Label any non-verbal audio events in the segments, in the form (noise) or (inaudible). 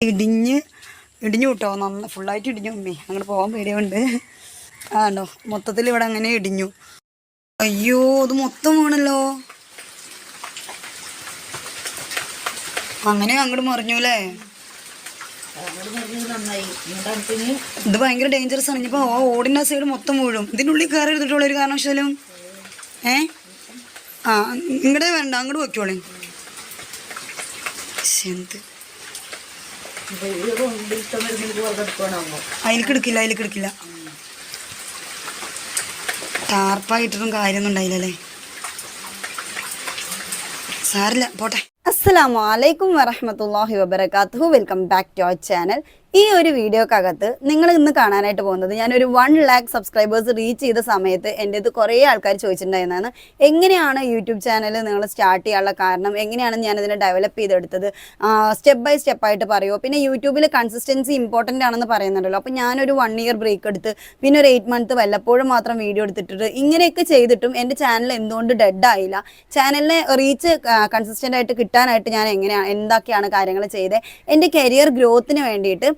ഇടിഞ്ഞ് ഇടിഞ്ഞു കിട്ടോ. നന്ന ഫുള്ളായിട്ട് ഇടിഞ്ഞു. ഉമ്മേ അങ്ങോട്ട് പോകാൻ പേടിയുണ്ട് ആണോ മൊത്തത്തിൽ ഇവിടെ അങ്ങനെ ഇടിഞ്ഞു. അയ്യോ അത് മൊത്തം വീണല്ലോ. അങ്ങനെ അങ്ങോട്ട് മറിഞ്ഞു അല്ലേ നന്നായി എന്നിട്ട് ഇത് ഭയങ്കര ഡേഞ്ചറസ് ആണ്. ഇനിയിപ്പോ ആ ഓടിന്റെ സൈഡ് മൊത്തം വീഴും. ഇതിനുള്ളിൽ കയറി എടുത്തിട്ടുള്ള ഒരു കാരണവശാലും ഏ? ആ ഇങ്ങടെ വേണ്ട. അങ്ങോട്ട് വയ്ക്കോളേ എന്ത്? അതിലേക്ക് എടുക്കില്ല അതിലേക്ക് എടുക്കില്ല. ടാർപ്പായിട്ടൊന്നും കാര്യമൊന്നും ഉണ്ടായില്ലല്ലേ സാരില്ല പോട്ടെ. അസ്സലാമു അലൈക്കും വറഹമത്തല്ലാഹി വബർക്കാത്തു welcome back to our channel. ഈ ഒരു വീഡിയോക്കകത്ത് നിങ്ങൾ ഇന്ന് കാണാനായിട്ട് പോകുന്നത് ഞാനൊരു വൺ ലാക്ക് സബ്സ്ക്രൈബേഴ്സ് റീച്ച് ചെയ്ത സമയത്ത് എന്റെ ഇത് കുറേ ആൾക്കാർ ചോദിച്ചിട്ടുണ്ടായിരുന്നതാണ്. എങ്ങനെയാണ് യൂട്യൂബ് ചാനൽ നിങ്ങൾ സ്റ്റാർട്ട് ചെയ്യാനുള്ള കാരണം? എങ്ങനെയാണ് ഞാനതിനെ ഡെവലപ്പ് ചെയ്തെടുത്തത്? സ്റ്റെപ്പ് ബൈ സ്റ്റെപ്പ് ആയിട്ട് പറയുമോ പിന്നെ യൂട്യൂബിൽ കൺസിസ്റ്റൻസി ഇമ്പോർട്ടന്റ് ആണെന്ന് പറയുന്നുണ്ടല്ലോ. അപ്പോൾ ഞാനൊരു വൺ ഇയർ ബ്രേക്ക് എടുത്ത് പിന്നെ ഒരു എയ്റ്റ് മന്ത് വല്ലപ്പോഴും മാത്രം വീഡിയോ എടുത്തിട്ട് ഇങ്ങനെയൊക്കെ ചെയ്തിട്ടും എന്റെ ചാനൽ എന്തുകൊണ്ട് ഡെഡ് ആയില്ല? ചാനലിനെ റീച്ച് കൺസിസ്റ്റന്റ് ആയിട്ട് കിട്ടാനായിട്ട് ഞാൻ എങ്ങനെയാണ് എന്തൊക്കെയാണ് കാര്യങ്ങൾ ചെയ്തത് എന്റെ കരിയർ ഗ്രോത്തിന് വേണ്ടിയിട്ട്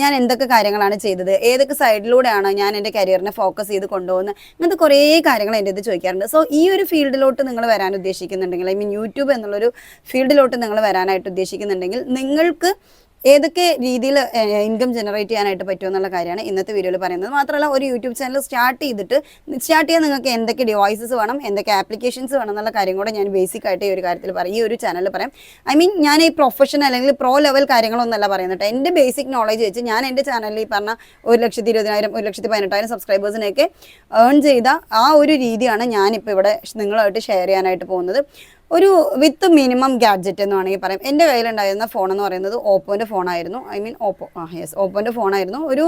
ഞാൻ എന്തൊക്കെ കാര്യങ്ങളാണ് ചെയ്തത്? ഏതൊക്കെ സൈഡിലൂടെയാണ് ഞാൻ എന്റെ കരിയറിനെ ഫോക്കസ് ചെയ്ത് കൊണ്ടുപോകുന്നത്? ഇങ്ങനത്തെ കുറേ കാര്യങ്ങൾ എന്റെ ഇത് ചോദിക്കാറുണ്ട്. സോ ഈ ഒരു ഫീൽഡിലോട്ട് നിങ്ങൾ വരാൻ ഉദ്ദേശിക്കുന്നുണ്ടെങ്കിൽ ഐ മീൻ യൂട്യൂബ് എന്നുള്ളൊരു ഫീൽഡിലോട്ട് നിങ്ങൾ വരാനായിട്ട് ഉദ്ദേശിക്കുന്നുണ്ടെങ്കിൽ നിങ്ങൾക്ക് ഏതൊക്കെ രീതിയിൽ ഇൻകം ജനറേറ്റ് ചെയ്യാനായിട്ട് പറ്റുമെന്നുള്ള കാര്യമാണ് ഇന്നത്തെ വീഡിയോയിൽ പറയുന്നത്. മാത്രമല്ല ഒരു യൂട്യൂബ് ചാനൽ സ്റ്റാർട്ട് ചെയ്തിട്ട് സ്റ്റാർട്ട് ചെയ്യാൻ നിങ്ങൾക്ക് എന്തൊക്കെ ഡിവൈസസ് വേണം എന്തൊക്കെ ആപ്ലിക്കേഷൻസ് വേണം എന്നുള്ള കാര്യം കൂടെ ഞാൻ ബേസിക് ആയിട്ട് ഈ ഒരു കാര്യത്തിൽ പറയും ഈ ഒരു ചാനലിൽ പറയാം. ഐ മീൻ ഞാൻ ഈ പ്രൊഫഷണൽ അല്ലെങ്കിൽ പ്രോ ലെവൽ കാര്യങ്ങളൊന്നല്ല പറയുന്നത് എന്റെ ബേസിക് നോളജ് വെച്ച് ഞാൻ എന്റെ ചാനലിൽ ഈ പറഞ്ഞ ഒരു ലക്ഷത്തി ഇരുപതിനായിരം ഒരു ലക്ഷത്തി പതിനെട്ടായിരം സബ്സ്ക്രൈബേഴ്സിനെയൊക്കെ ഏൺ ചെയ്ത ആ ഒരു രീതിയാണ് ഞാനിപ്പോൾ ഇവിടെ നിങ്ങളുമായിട്ട് ഷെയർ ചെയ്യാനായിട്ട് പോകുന്നത്. ഒരു വിത്ത് മിനിമം ഗാഡ്ജറ്റ് എന്ന് വേണമെങ്കിൽ പറയാം. എന്റെ കയ്യിലുണ്ടായിരുന്ന ഫോൺ എന്ന് പറയുന്നത് ഓപ്പോന്റെ ഫോണായിരുന്നു ഐ മീൻ ഓപ്പോ ആ യെസ് ഓപ്പോന്റെ ഫോണായിരുന്നു ഒരു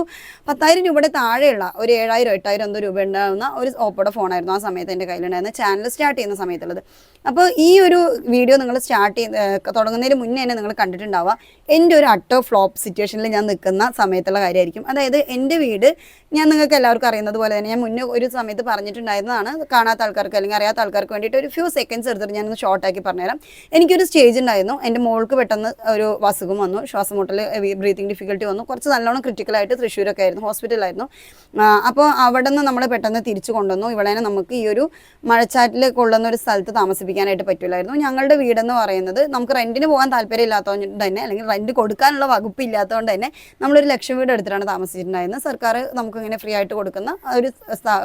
പത്തായിരം രൂപയുടെ താഴെയുള്ള ഒരു ഏഴായിരം എട്ടായിരം എന്തോ രൂപ ഉണ്ടാകുന്ന ഒരു ഓപ്പോയുടെ ഫോണായിരുന്നു ആ സമയത്ത് എന്റെ കയ്യിലുണ്ടായിരുന്ന ചാനൽ സ്റ്റാർട്ട് ചെയ്യുന്ന സമയത്തുള്ളത്. അപ്പോൾ ഈ ഒരു വീഡിയോ നിങ്ങൾ സ്റ്റാർട്ട് ചെയ്ത് തുടങ്ങുന്നതിന് മുന്നേ തന്നെ നിങ്ങൾ കണ്ടിട്ടുണ്ടാവുക എന്റെ ഒരു അട്ടോ ഫ്ലോപ്പ് സിറ്റുവേഷനിൽ ഞാൻ നിൽക്കുന്ന സമയത്തുള്ള കാര്യമായിരിക്കും. അതായത് എന്റെ വീട് ഞാൻ നിങ്ങൾക്ക് എല്ലാവർക്കും അറിയുന്നത് പോലെ തന്നെ ഞാൻ മുന്നേ ഒരു സമയത്ത് പറഞ്ഞിട്ടുണ്ടായിരുന്നതാണ് കാണാത്ത ആൾക്കാർക്ക് അല്ലെങ്കിൽ അറിയാത്ത ആൾക്കാർക്ക് വേണ്ടിയിട്ട് ഒരു ഫ്യൂ സെക്കൻഡ്സ് എടുത്തിട്ട് ഞാനൊന്ന് ഷോർട്ടാക്കി പറഞ്ഞുതരാം. എനിക്കൊരു സ്റ്റേജ് ഉണ്ടായിരുന്നു. എന്റെ മോൾക്ക് പെട്ടെന്ന് ഒരു അസുഖം വന്നു. ശ്വാസം മുട്ടൽ ബ്രീത്തിങ് ഡിഫിക്കൽട്ടി വന്നു. കുറച്ച് നല്ലോണം ക്രിട്ടിക്കലായിട്ട് തൃശ്ശൂരൊക്കെ ആയിരുന്നു. ഹോസ്പിറ്റലായിരുന്നു അപ്പോൾ അവിടെ നിന്ന് നമ്മൾ പെട്ടെന്ന് തിരിച്ചു കൊണ്ടുവന്നു. ഇവിടെ നമുക്ക് ഈ ഒരു മഴച്ചാറ്റിൽ കൊള്ളുന്ന ഒരു സ്ഥലത്ത് താമസിപ്പിക്കാനായിട്ട് പറ്റില്ലായിരുന്നു. ഞങ്ങളുടെ വീടെന്ന് പറയുന്നത് നമുക്ക് റെന്റിന് പോകാൻ താല്പര്യം ഇല്ലാത്തതുകൊണ്ട് തന്നെ അല്ലെങ്കിൽ റെന്റ് കൊടുക്കാനുള്ള വകുപ്പ് ഇല്ലാത്തതുകൊണ്ട് തന്നെ നമ്മളൊരു ലക്ഷം വീട് എടുത്തിട്ടാണ് താമസിച്ചിട്ടുണ്ടായിരുന്നത്. സർക്കാർ നമുക്ക് ഇങ്ങനെ ഫ്രീ ആയിട്ട് കൊടുക്കുന്ന ഒരു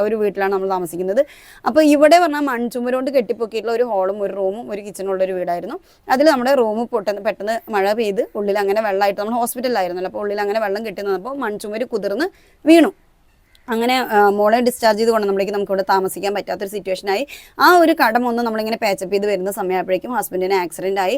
ഒരു വീട്ടിലാണ് നമ്മൾ താമസിക്കുന്നത്. അപ്പോൾ ഇവിടെ പറഞ്ഞാൽ മൺചുമരുകൊണ്ട് കെട്ടിപ്പൊക്കിയിട്ടുള്ള ഒരു ഹോളും ഒരു റൂമും ഒരു കിച്ചണുള്ള ഒരു വീടായിരുന്നു. അതിൽ നമ്മുടെ റൂം പൊട്ടെന്ന് പെട്ടെന്ന് മഴ പെയ്ത് ഉള്ളിൽ അങ്ങനെ വെള്ളമായിട്ട് നമ്മൾ ഹോസ്പിറ്റലിലായിരുന്നല്ലോ അപ്പോൾ ഉള്ളിൽ അങ്ങനെ വെള്ളം കെട്ടി നിന്നപ്പോൾ മൺചുമര് കുതിർന്ന് വീണു. അങ്ങനെ മോളെ ഡിസ്ചാർജ് ചെയ്ത് കൊണ്ട് നമ്മളേക്ക് നമുക്ക് ഇവിടെ താമസിക്കാൻ പറ്റാത്തൊരു സിറ്റുവേഷനായി ആ ഒരു കടം ഒന്ന് നമ്മളിങ്ങനെ പാച്ചപ്പ് ചെയ്ത് വരുന്ന സമയമായപ്പോഴേക്കും ഹസ്ബൻഡിന് ആക്സിഡന്റ് ആയി.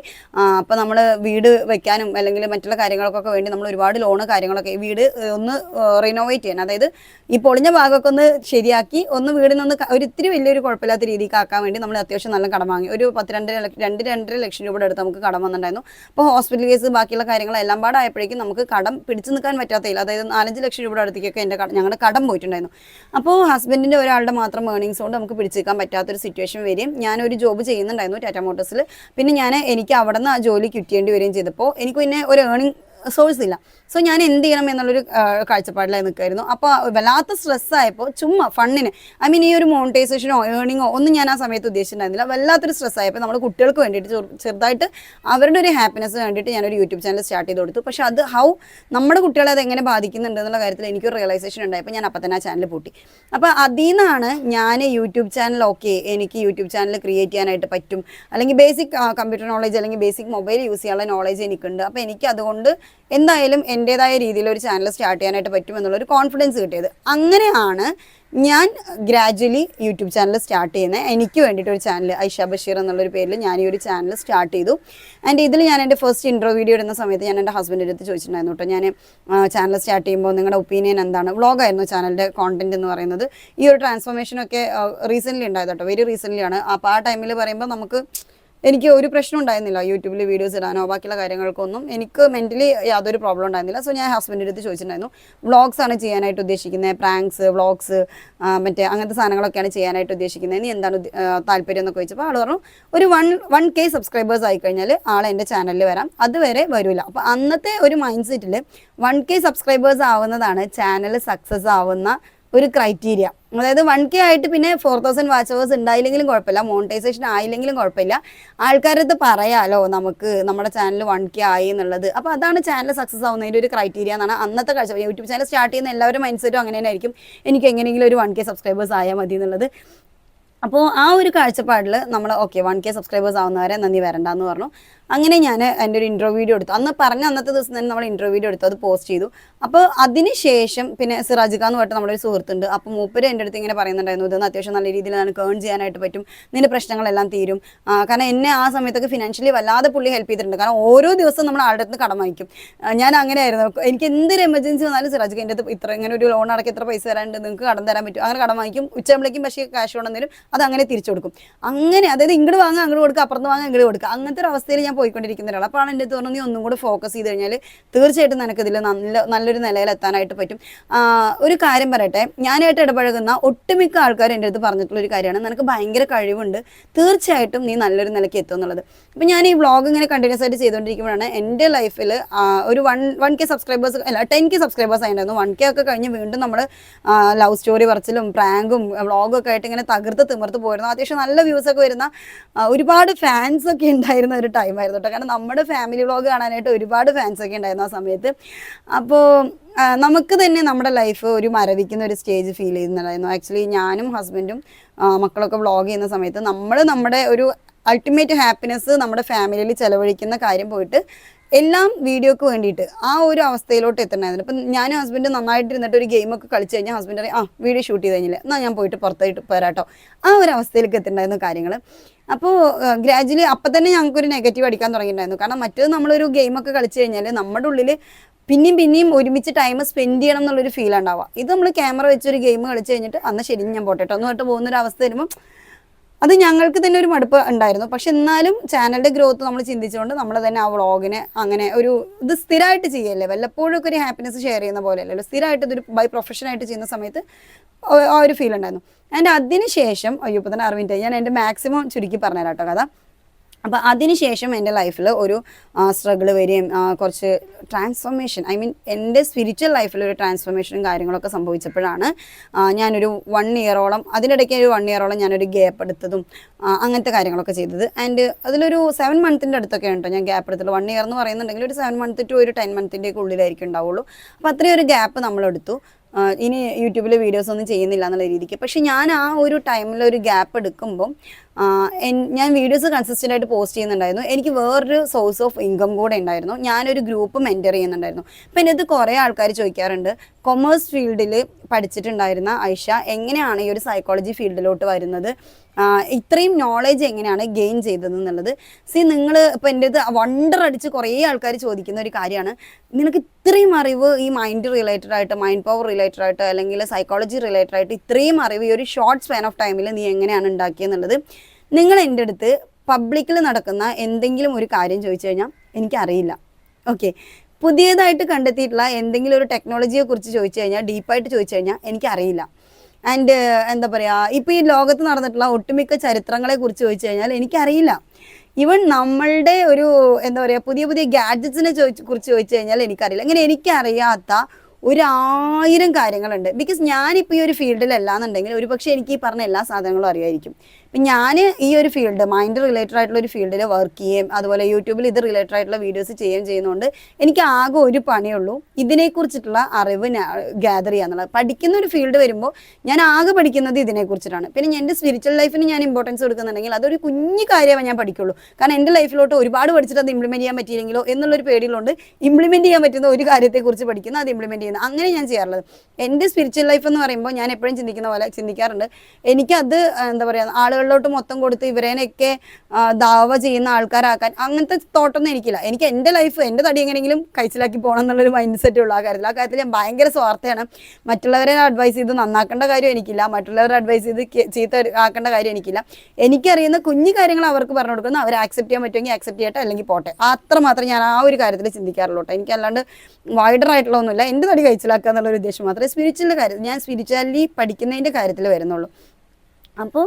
അപ്പോൾ നമ്മൾ വീട് വെക്കാനും അല്ലെങ്കിൽ മറ്റുള്ള കാര്യങ്ങൾക്കൊക്കെ വേണ്ടി നമ്മൾ ഒരുപാട് ലോണ് കാര്യങ്ങളൊക്കെ വീട് ഒന്ന് റിനോവേറ്റ് ചെയ്യാൻ. അതായത് ഈ പൊളിഞ്ഞ ഭാഗമൊക്കെ ഒന്ന് ശരിയാക്കി ഒന്ന് വീടിൽ നിന്ന് ഒരിത്തിരി ഒരു ഇത്തിരി വലിയൊരു കുഴപ്പമില്ലാത്ത രീതിക്ക് ആക്കാൻ വേണ്ടി നമ്മൾ അത്യാവശ്യം നല്ല കടം വാങ്ങി. ഒരു പത്ത് ലക്ഷ- രണ്ട് രണ്ടര ലക്ഷം രൂപയുടെ അടുത്ത് നമുക്ക് കടം വന്നിട്ടുണ്ടായിരുന്നു. അപ്പോൾ ഹോസ്പിറ്റൽ കേസ് ബാക്കിയുള്ള കാര്യങ്ങളെല്ലാം പാടായപ്പോഴേക്കും നമുക്ക് കടം പിടിച്ചു നിൽക്കാൻ പറ്റാത്തയില്ല അതായത് നാലഞ്ച് ലക്ഷം രൂപയുടെ അടുത്തേക്കൊക്കെ എന്റെ ഞങ്ങളുടെ കടം പോയിട്ടുണ്ടായിരുന്നു. അപ്പോൾ ഹസ്ബൻഡിന്റെ ഒരാളുടെ മാത്രം ഏർണിങ്സ് കൊണ്ട് നമുക്ക് പിടിച്ചേക്കാൻ പറ്റാത്തൊരു സിറ്റുവേഷൻ വരികയും ഞാനൊരു ജോബ് ചെയ്യുന്നുണ്ടായിരുന്നു ടാറ്റ മോട്ടോഴ്സിൽ പിന്നെ ഞാൻ എനിക്ക് അവിടെ നിന്ന് ആ ജോലി കിട്ടിയേണ്ടി വരികയും ചെയ്തപ്പോൾ എനിക്ക് പിന്നെ ഒരു ഏർണിംഗ് സോഴ്സ് ഇല്ല. സോ ഞാൻ എന്ത് ചെയ്യണം എന്നുള്ളൊരു കാഴ്ചപ്പാടിലായി നിൽക്കുമായിരുന്നു അപ്പോൾ വല്ലാത്ത സ്ട്രെസ് ആയപ്പോൾ ചുമ്മാ ഫണ്ണിന് ഐ മീൻ ഈ ഒരു മോണിറ്റൈസേഷനോ ഏണിങ്ങോ ഒന്നും ഞാൻ ആ സമയത്ത് ഉദ്ദേശിച്ചിട്ടുണ്ടായിരുന്നില്ല. വല്ലാത്തൊരു സ്ട്രെസ് ആയപ്പോൾ നമ്മൾ കുട്ടികൾക്ക് വേണ്ടിയിട്ട് ചെറു- ചെറുതായിട്ട് അവരുടെ ഒരു ഹാപ്പിനെസ് വേണ്ടിയിട്ട് ഞാനൊരു യൂട്യൂബ് ചാനൽ സ്റ്റാർട്ട് ചെയ്ത് കൊടുത്തു. പക്ഷേ അത് ഹൗ നമ്മുടെ കുട്ടികളെ അത് എങ്ങനെ ബാധിക്കുന്നുണ്ട് എന്നുള്ള കാര്യത്തിൽ എനിക്കൊരു റിയലൈസേഷൻ ഉണ്ടായപ്പോൾ ഞാൻ അപ്പം തന്നെ ആ ചാനൽ പൂട്ടി. അപ്പോൾ അതിൽ നിന്നാണ് ഞാൻ യൂട്യൂബ് ചാനൽ ഓക്കെ എനിക്ക് യൂട്യൂബ് ചാനൽ ക്രിയേറ്റ് ചെയ്യാനായിട്ട് പറ്റും. അല്ലെങ്കിൽ ബേസിക് കമ്പ്യൂട്ടർ നോളേജ് അല്ലെങ്കിൽ ബേസിക് മൊബൈൽ യൂസ് ചെയ്യാനുള്ള നോളേജ് എനിക്കുണ്ട്. അപ്പോൾ എനിക്ക് അതുകൊണ്ട് എന്തായാലും എന്റെതായ രീതിയിൽ ഒരു ചാനൽ സ്റ്റാർട്ട് ചെയ്യാനായിട്ട് പറ്റുമെന്നുള്ള ഒരു കോൺഫിഡൻസ് കിട്ടിയത്. അങ്ങനെയാണ് ഞാൻ ഗ്രാജ്വലി യൂട്യൂബ് ചാനൽ സ്റ്റാർട്ട് ചെയ്യുന്നത്. എനിക്ക് വേണ്ടിയിട്ട് ഒരു ചാനൽ ഐഷ ബഷീർ എന്നുള്ളൊരു പേരിൽ ഞാൻ ഈ ഒരു ചാനൽ സ്റ്റാർട്ട് ചെയ്തു. ആൻഡ് ഇതിൽ ഞാൻ എന്റെ ഫസ്റ്റ് ഇൻട്രോ വീഡിയോ ഇടുന്ന സമയത്ത് ഞാൻ എന്റെ ഹസ്ബൻഡിന്റെ അടുത്ത് ചോദിച്ചിട്ടുണ്ടായിരുന്നു കേട്ടോ ഞാൻ ചാനൽ സ്റ്റാർട്ട് ചെയ്യുമ്പോൾ നിങ്ങളുടെ ഒപ്പീനിയൻ എന്താണ്? വ്ളോഗായിരുന്നു ചാനലിന്റെ കോണ്ടന്റ് എന്ന് പറയുന്നത്. ഈ ഒരു ട്രാൻസ്ഫോർമേഷനൊക്കെ റീസെന്റ്ലി ഉണ്ടായത് കേട്ടോ വെരി റീസെന്റ്ലി ആണ്. അപ്പോൾ ആ ടൈമിൽ പറയുമ്പോൾ നമുക്ക് എനിക്ക് ഒരു പ്രശ്നം ഉണ്ടായിരുന്നില്ല. യൂട്യൂബിൽ വീഡിയോസ് ഇടാനോ ബാക്കിയുള്ള കാര്യങ്ങൾക്കൊന്നും എനിക്ക് മെന്റലി യാതൊരു പ്രോബ്ലം ഉണ്ടായിരുന്നില്ല. സോ ഞാൻ ഹസ്ബൻഡിന്റെ അടുത്ത് ചോദിച്ചിട്ടുണ്ടായിരുന്നു. വ്ളോഗ്സ് ആണ് ചെയ്യാനായിട്ട് ഉദ്ദേശിക്കുന്നത്. പ്രാങ്ക്സ് വ്ളോഗ്സ് മറ്റേ അങ്ങനത്തെ സാധനങ്ങളൊക്കെയാണ് ചെയ്യാനായിട്ട് ഉദ്ദേശിക്കുന്നത്. നീ എന്താണ് താല്പര്യം എന്നൊക്കെ ചോദിച്ചപ്പോൾ ആൾ പറഞ്ഞു ഒരു വൺ വൺ കെ സബ്സ്ക്രൈബേഴ്സ് ആയി കഴിഞ്ഞാൽ ആൾ എന്റെ ചാനലിൽ വരാം. അതുവരെ വരില്ല അപ്പോൾ അന്നത്തെ ഒരു മൈൻഡ് സെറ്റിൽ വൺ കെ സബ്സ്ക്രൈബേഴ്സ് ആവുന്നതാണ് ചാനൽ സക്സസ് ആവുന്ന ഒരു ക്രൈറ്റീരിയ അതായത് വൺ കെ ആയിട്ട് പിന്നെ ഫോർ തൗസൻഡ് വാച്ച് അവേഴ്സ് ഉണ്ടായില്ലെങ്കിലും കുഴപ്പമില്ല. മോണിറ്റൈസേഷൻ ആയില്ലെങ്കിലും കുഴപ്പമില്ല. ആൾക്കാരത് പറയാലോ നമുക്ക് നമ്മുടെ ചാനൽ വൺ കെ ആയി എന്നുള്ളത്. അപ്പോൾ അതാണ് ചാനൽ സക്സസ് ആവുന്നതിന്റെ ഒരു ക്രൈറ്റീരിയ എന്നാണ് അന്നത്തെ കാഴ്ച. യൂട്യൂബ് ചാനൽ സ്റ്റാർട്ട് ചെയ്യുന്ന എല്ലാവരും മൈൻഡ് സെറ്റും അങ്ങനെ തന്നെ ആയിരിക്കും എനിക്ക് എങ്ങനെയെങ്കിലും ഒരു വൺ കെ സബ്സ്ക്രൈബേഴ്സ് ആയാൽ മതി എന്നുള്ളത്. അപ്പോൾ ആ ഒരു കാഴ്ചപ്പാടിൽ നമ്മൾ ഓക്കെ വൺ കെ സബ്സ്ക്രൈബേഴ്സ് ആവുന്നവരെ നന്ദി വരണ്ടെന്ന് പറഞ്ഞു. അങ്ങനെ ഞാൻ എന്റെ ഒരു ഇന്റർവ്യൂ വീഡിയോ എടുത്തു. അന്ന് പറഞ്ഞ അന്നത്തെ ദിവസം തന്നെ നമ്മൾ ഇന്റർവ്യൂ വീഡിയോ എടുത്തു. അത് പോസ്റ്റ് ചെയ്തു. അപ്പോൾ അതിന് ശേഷം പിന്നെ സിറാജിക്ക എന്ന് പറഞ്ഞിട്ട് നമ്മുടെ ഒരു സുഹൃത്തുണ്ട്. അപ്പോൾ മൂപ്പര് എന്റെ അടുത്ത് ഇങ്ങനെ പറയുന്നുണ്ടായിരുന്നു. ഇതൊന്ന് അത്യാവശ്യം നല്ല രീതിയിൽ നിനക്ക് ഏൺ ചെയ്യാനായിട്ട് പറ്റും. നിന്റെ പ്രശ്നങ്ങളെല്ലാം തീരും. കാരണം എന്നെ ആ സമയത്തൊക്കെ ഫിനാൻഷ്യലി വല്ലാതെ പുള്ളി ഹെൽപ്പ് ചെയ്തിട്ടുണ്ട്. കാരണം ഓരോ ദിവസവും നമ്മൾ ആളുടെ അടുത്ത് കടം വാങ്ങിക്കും. ഞാൻ അങ്ങനെ ആയിരുന്നു എനിക്ക് എന്തൊരു എമർജൻസി വന്നാലും സിറാജിക്ക എന്റെ അടുത്ത് ഇത്ര ഇങ്ങനെ ഒരു ലോൺ അടക്കി ഇത്ര പൈസ തരാനുണ്ട്. നിങ്ങൾക്ക് കടം തരാൻ പറ്റും. അങ്ങനെ കടം വാങ്ങിക്കും. ഉച്ചയാകുമ്പോഴേക്കും പക്ഷേ ക്യാഷ് കൊണ്ടുവന്നാലും അത് അങ്ങനെ തിരിച്ചു കൊടുക്കും. അങ്ങനെ അതായത് ഇങ്ങോട്ട് വാങ്ങാൻ അങ്ങോട്ട് കൊടുക്കുക അപ്പുറത്ത് വാങ്ങാൻ ഇങ്ങോട്ട് കൊടുക്കുക അങ്ങനത്തെ ഒരു അവസ്ഥയിൽ ഞാൻ പോയിക്കൊണ്ടിരിക്കുന്ന ഒരാൾ അപ്പോൾ എന്റെ പറഞ്ഞു നീ ഒന്നും കൂടെ ഫോക്കസ് ചെയ്ത് കഴിഞ്ഞാൽ തീർച്ചയായിട്ടും നിനക്കിതിൽ നല്ല നല്ലൊരു നിലയിൽ എത്താനായിട്ട് പറ്റും. ഒരു കാര്യം പറയട്ടെ. ഞാനായിട്ട് ഇടപഴകുന്ന ഒട്ടുമിക്ക ആൾക്കാർ എന്റെ അടുത്ത് പറഞ്ഞിട്ടുള്ള ഒരു കാര്യമാണ്. നിനക്ക് ഭയങ്കര കഴിവുണ്ട്. തീർച്ചയായിട്ടും നീ നല്ലൊരു നിലയ്ക്ക് എത്തും എന്നുള്ളത്. അപ്പം ഞാൻ ഈ വ്ളോഗ് ഇങ്ങനെ കണ്ടിന്യൂസ് ആയിട്ട് ചെയ്തുകൊണ്ടിരിക്കുമ്പോഴാണ് എന്റെ ലൈഫിൽ ഒരു വൺ വൺ കെ സബ്സ്ക്രൈബേഴ്സ് അല്ല ടെൻ കെ സബ്സ്ക്രൈബേഴ്സ് ആയിട്ടുണ്ടായിരുന്നു. വൺ കെ ഒക്കെ കഴിഞ്ഞ് വീണ്ടും നമ്മൾ ലവ് സ്റ്റോറി പറച്ചിലും പ്രാങ്കും വ്ളോഗും ഒക്കെ ആയിട്ട് ഇങ്ങനെ തകർത്ത് തിമിർത്ത് പോയിരുന്നു. അത്യാവശ്യം നല്ല വ്യൂസ് ഒക്കെ വരുന്ന ഒരുപാട് ഫാൻസ് ഒക്കെ ഉണ്ടായിരുന്ന ഒരു ടൈമായിരുന്നു കേട്ടോ കാരണം നമ്മുടെ ഫാമിലി വ്ളോഗ് കാണാനായിട്ട് ഒരുപാട് ഫാൻസ് ഒക്കെ ഉണ്ടായിരുന്നു ആ സമയത്ത്. അപ്പോൾ നമുക്ക് തന്നെ നമ്മുടെ ലൈഫ് ഒരു മരവിക്കുന്ന ഒരു സ്റ്റേജ് ഫീൽ ചെയ്യുന്നുണ്ടായിരുന്നു. ആക്ച്വലി ഞാനും ഹസ്ബൻഡും മക്കളൊക്കെ വ്ളോഗ് ചെയ്യുന്ന സമയത്ത് നമ്മൾ നമ്മുടെ ഒരു അൾട്ടിമേറ്റ് ഹാപ്പിനെസ് നമ്മുടെ ഫാമിലിയിൽ ചെലവഴിക്കുന്ന കാര്യം പോയിട്ട് എല്ലാം വീഡിയോക്ക് വേണ്ടിയിട്ട് ആ ഒരു അവസ്ഥയിലോട്ട് എത്തണമായിരുന്നു ഇപ്പം ഞാനും ഹസ്ബൻഡ് നന്നായിട്ട് ഇരുന്നിട്ട് ഒരു ഗെയിമൊക്കെ കളിച്ച് കഴിഞ്ഞാൽ ഹസ്ബൻഡ് പറയും ആ വീഡിയോ ഷൂട്ട് ചെയ്ത് കഴിഞ്ഞില്ല? എന്നാൽ ഞാൻ പോയിട്ട് പുറത്തായിട്ട് പോരാട്ടോ ആ ഒരു അവസ്ഥയിലേക്ക് എത്തിണ്ടായിരുന്നു കാര്യങ്ങൾ. അപ്പോൾ ഗ്രാജുവലി അപ്പം തന്നെ ഞങ്ങൾക്കൊരു നെഗറ്റീവ് അടിക്കാൻ തുടങ്ങിയിട്ടുണ്ടായിരുന്നു. കാരണം മറ്റേത് നമ്മളൊരു ഗെയിമൊക്കെ കളിച്ച് കഴിഞ്ഞാൽ നമ്മുടെ ഉള്ളിൽ പിന്നെയും പിന്നെയും ഒരുമിച്ച് ടൈം സ്പെൻഡ് ചെയ്യണം എന്നുള്ളൊരു ഫീൽ ഉണ്ടാവുക. ഇത് നമ്മൾ ക്യാമറ വെച്ചൊരു ഗെയിം കളിച്ച് കഴിഞ്ഞിട്ട് അന്ന് ശരി ഞാൻ പോട്ടെട്ടോ എന്ന് പറഞ്ഞിട്ട് പോകുന്ന ഒരു അവസ്ഥ വരുമ്പോൾ അത് ഞങ്ങൾക്ക് തന്നെ ഒരു മടുപ്പ് ഉണ്ടായിരുന്നു. പക്ഷെ എന്നാലും ചാനലിന്റെ ഗ്രോത്ത് നമ്മൾ ചിന്തിച്ചുകൊണ്ട് നമ്മൾ തന്നെ ആ വ്ളോഗിനെ അങ്ങനെ ഒരു ഇത് സ്ഥിരമായിട്ട് ചെയ്യല്ലേ? വല്ലപ്പോഴും ഒക്കെ ഒരു ഹാപ്പിനെസ് ഷെയർ ചെയ്യുന്ന പോലെ അല്ലല്ലോ സ്ഥിരമായിട്ട് ഇതൊരു ബൈ പ്രൊഫഷൻ ആയിട്ട് ചെയ്യുന്ന സമയത്ത് ആ- ആ ഒരു ഫീൽ ഉണ്ടായിരുന്നു. ആൻഡ് അതിന് ശേഷം അയ്യോ ഇപ്പം തന്നെ അറിവിന്റെ ഞാൻ എന്റെ മാക്സിമം ചുരുക്കി പറഞ്ഞുതരാം കേട്ടോ കഥ. അപ്പോൾ അതിനുശേഷം എന്റെ ലൈഫിൽ ഒരു സ്ട്രഗിൾ വരികയും കുറച്ച് ട്രാൻസ്ഫോർമേഷൻ ഐ മീൻ എന്റെ സ്പിരിച്വൽ ലൈഫിൽ ഒരു ട്രാൻസ്ഫോർമേഷനും കാര്യങ്ങളൊക്കെ സംഭവിച്ചപ്പോഴാണ് ഞാനൊരു വൺ ഇയറോളം അതിനിടയ്ക്ക് ഒരു വൺ ഇയറോളം ഞാനൊരു ഗ്യാപ്പ് എടുത്തതും അങ്ങനത്തെ കാര്യങ്ങളൊക്കെ ചെയ്തത്. ആൻഡ് അതിലൊരു സെവൻ മന്ത്തിന്റെ അടുത്തൊക്കെ ഉണ്ടോ ഞാൻ ഗ്യാപ്പ് എടുത്തുള്ളൂ വൺ ഇയർ എന്ന് പറയുന്നുണ്ടെങ്കിൽ ഒരു സെവൻ മന്ത് ടു ഒരു ടെൻ മന്തിന്റെ ഉള്ളിലായിരിക്കും ഉണ്ടാവുള്ളൂ. അപ്പോൾ അത്രയും ഒരു ഗ്യാപ്പ് നമ്മളെടുത്തു ഇനി യൂട്യൂബിൽ വീഡിയോസ് ഒന്നും ചെയ്യുന്നില്ല എന്നുള്ള രീതിക്ക്. പക്ഷേ ഞാൻ ആ ഒരു ടൈമിൽ ഒരു ഗ്യാപ്പ് എൻ- ഞാൻ വീഡിയോസ് കൺസിസ്റ്റന്റ് ആയിട്ട് പോസ്റ്റ് ചെയ്യുന്നുണ്ടായിരുന്നു. എനിക്ക് വേറൊരു സോഴ്സ് ഓഫ് ഇൻകം കൂടെ ഉണ്ടായിരുന്നു. ഞാനൊരു ഗ്രൂപ്പ് മെന്റർ ചെയ്യുന്നുണ്ടായിരുന്നു. എന്റെ അടുത്ത് കുറേ ആൾക്കാർ ചോദിക്കാറുണ്ട് കൊമേഴ്സ് ഫീൽഡിൽ പഠിച്ചിട്ടുണ്ടായിരുന്ന ഐഷ എങ്ങനെയാണ് ഈ ഒരു സൈക്കോളജി ഫീൽഡിലോട്ട് വരുന്നത്? ഇത്രയും നോളേജ് എങ്ങനെയാണ് ഗെയിൻ ചെയ്തത് എന്നുള്ളത് സി നിങ്ങൾ ഇപ്പം എന്റെ ഇത് വണ്ടർ അടിച്ച് കുറേ ആൾക്കാർ ചോദിക്കുന്ന ഒരു കാര്യമാണ്. നിനക്ക് ഇത്രയും അറിവ് ഈ മൈൻഡ് റിലേറ്റഡ് ആയിട്ട് മൈൻഡ് പവർ റിലേറ്റഡ് ആയിട്ട് അല്ലെങ്കിൽ സൈക്കോളജി റിലേറ്റഡ് ആയിട്ട് ഇത്രയും അറിവ് ഈ ഒരു ഷോർട്ട് സ്പാൻ ഓഫ് ടൈമിൽ നീ എങ്ങനെയാണ് ഉണ്ടാക്കിയെന്നുള്ളത്? നിങ്ങൾ എന്റെ അടുത്ത് പബ്ലിക്കിൽ നടക്കുന്ന എന്തെങ്കിലും ഒരു കാര്യം ചോദിച്ചു കഴിഞ്ഞാൽ എനിക്കറിയില്ല. ഓക്കെ പുതിയതായിട്ട് കണ്ടെത്തിയിട്ടുള്ള എന്തെങ്കിലും ഒരു ടെക്നോളജിയെ കുറിച്ച് ചോദിച്ചു കഴിഞ്ഞാൽ ഡീപ്പായിട്ട് ചോദിച്ചു കഴിഞ്ഞാൽ എനിക്കറിയില്ല. ആൻഡ് എന്താ പറയുക ഇപ്പോൾ ഈ ലോകത്ത് നടന്നിട്ടുള്ള ഒട്ടുമിക്ക ചരിത്രങ്ങളെ കുറിച്ച് ചോദിച്ചു കഴിഞ്ഞാൽ എനിക്കറിയില്ല. ഈവൻ നമ്മളുടെ ഒരു എന്താ പറയുക പുതിയ പുതിയ ഗാഡ്ജറ്റ്സിനെ ചോദിച്ച് കുറിച്ച് ചോദിച്ചു കഴിഞ്ഞാൽ എനിക്കറിയില്ല. അങ്ങനെ എനിക്കറിയാത്ത ഒരായിരം കാര്യങ്ങളുണ്ട്. ബിക്കോസ് ഞാനിപ്പോൾ ഈ ഒരു ഫീൽഡിലല്ലാന്നുണ്ടെങ്കിൽ ഒരുപക്ഷെ എനിക്ക് ഈ പറഞ്ഞ എല്ലാ സാധനങ്ങളും അറിയായിരിക്കും. ഇപ്പം ഞാൻ ഈ ഒരു ഫീൽഡ് മൈൻഡ് റിലേറ്റഡ് ആയിട്ടുള്ള ഒരു ഫീൽഡിൽ വർക്ക് ചെയ്യുകയും അതുപോലെ യൂട്യൂബിൽ ഇത് റിലേറ്റഡ് ആയിട്ടുള്ള വീഡിയോസ് ചെയ്യുകയും ചെയ്യുന്നതുകൊണ്ട് എനിക്ക് ആകെ ഒരു പണിയുള്ളൂ. ഇതിനെക്കുറിച്ചിട്ടുള്ള അറിവ് ഗ്യാദർ ചെയ്യാന്നുള്ളത്. പഠിക്കുന്ന ഒരു ഫീൽഡ് വരുമ്പോൾ ഞാൻ ആകെ പഠിക്കുന്നത് ഇതിനെക്കുറിച്ചിട്ടാണ്. പിന്നെ എന്റെ സ്പിരിച്വൽ ലൈഫിന് ഞാൻ ഇമ്പോർട്ടൻസ് കൊടുക്കുന്നുണ്ടെങ്കിൽ അതൊരു കുഞ്ഞു കാര്യമേ ഞാൻ പഠിക്കുള്ളൂ. കാരണം എന്റെ ലൈഫിലോട്ട് ഒരുപാട് പഠിച്ചിട്ട് അത് ഇംപ്ലിമെന്റ് ചെയ്യാൻ പറ്റിയില്ലെങ്കിലോ എന്നുള്ളൊരു പേടിയിലുണ്ട്. ഇംപ്ലിമെന്റ് ചെയ്യാൻ പറ്റുന്ന ഒരു കാര്യത്തെക്കുറിച്ച് പഠിക്കുന്നു അത് ഇംപ്ലിമെന്റ് ചെയ്യുന്നത് അങ്ങനെ ഞാൻ ചെയ്യാറുള്ളത്. എന്റെ സ്പിരിച്വൽ ലൈഫ് എന്ന് പറയുമ്പോൾ ഞാൻ എപ്പോഴും ചിന്തിക്കുന്ന പോലെ ചിന്തിക്കാറുണ്ട്. എനിക്കത് എന്താ പറയുക ആളുകൾ ആളുകളിലോട്ട് മൊത്തം കൊടുത്ത് ഇവരേനൊക്കെ ദാവ ചെയ്യുന്ന ആൾക്കാരാക്കാൻ അങ്ങനത്തെ തോട്ടൊന്നും എനിക്കില്ല. എനിക്ക് എന്റെ ലൈഫ് എന്റെ തടി എങ്ങനെയെങ്കിലും കഴിച്ചിലാക്കി പോകണം എന്നുള്ളൊരു മൈൻഡ് സെറ്റ് ഉള്ള ആ കാര്യത്തിൽ ആ കാര്യത്തിൽ ഞാൻ ഭയങ്കര സ്വാർത്ഥയാണ്. മറ്റുള്ളവരെ അഡ്വൈസ് ചെയ്ത് നന്നാക്കേണ്ട കാര്യം എനിക്കില്ല. മറ്റുള്ളവരെ അഡ്വൈസ് ചെയ്ത് ചീത്ത ആക്കേണ്ട കാര്യം എനിക്കില്ല. എനിക്കറിയുന്ന കുഞ്ഞു കാര്യങ്ങൾ അവർക്ക് പറഞ്ഞു കൊടുക്കുന്നത് അവർ ആക്സെപ്റ്റ് ചെയ്യാൻ പറ്റുമെങ്കിൽ ആക്സെപ്റ്റ് ചെയ്യട്ടെ അല്ലെങ്കിൽ പോട്ടെ. അത്ര മാത്രം ഞാൻ ആ ഒരു കാര്യത്തിൽ ചിന്തിക്കാറുള്ളൂ എനിക്ക് അല്ലാണ്ട് വൈഡർ ആയിട്ടുള്ള ഒന്നുമില്ല. എന്റെ തടി കഴിച്ചിലാക്കുക എന്നുള്ള ഒരു ഉദ്ദേശം മാത്രമേ സ്പിരിച്വലിന്റെ കാര്യത്തിൽ ഞാൻ സ്പിരിച്വാലിറ്റി പഠിക്കുന്നതിന്റെ കാര്യത്തിൽ വരുന്നുള്ളൂ. അപ്പോൾ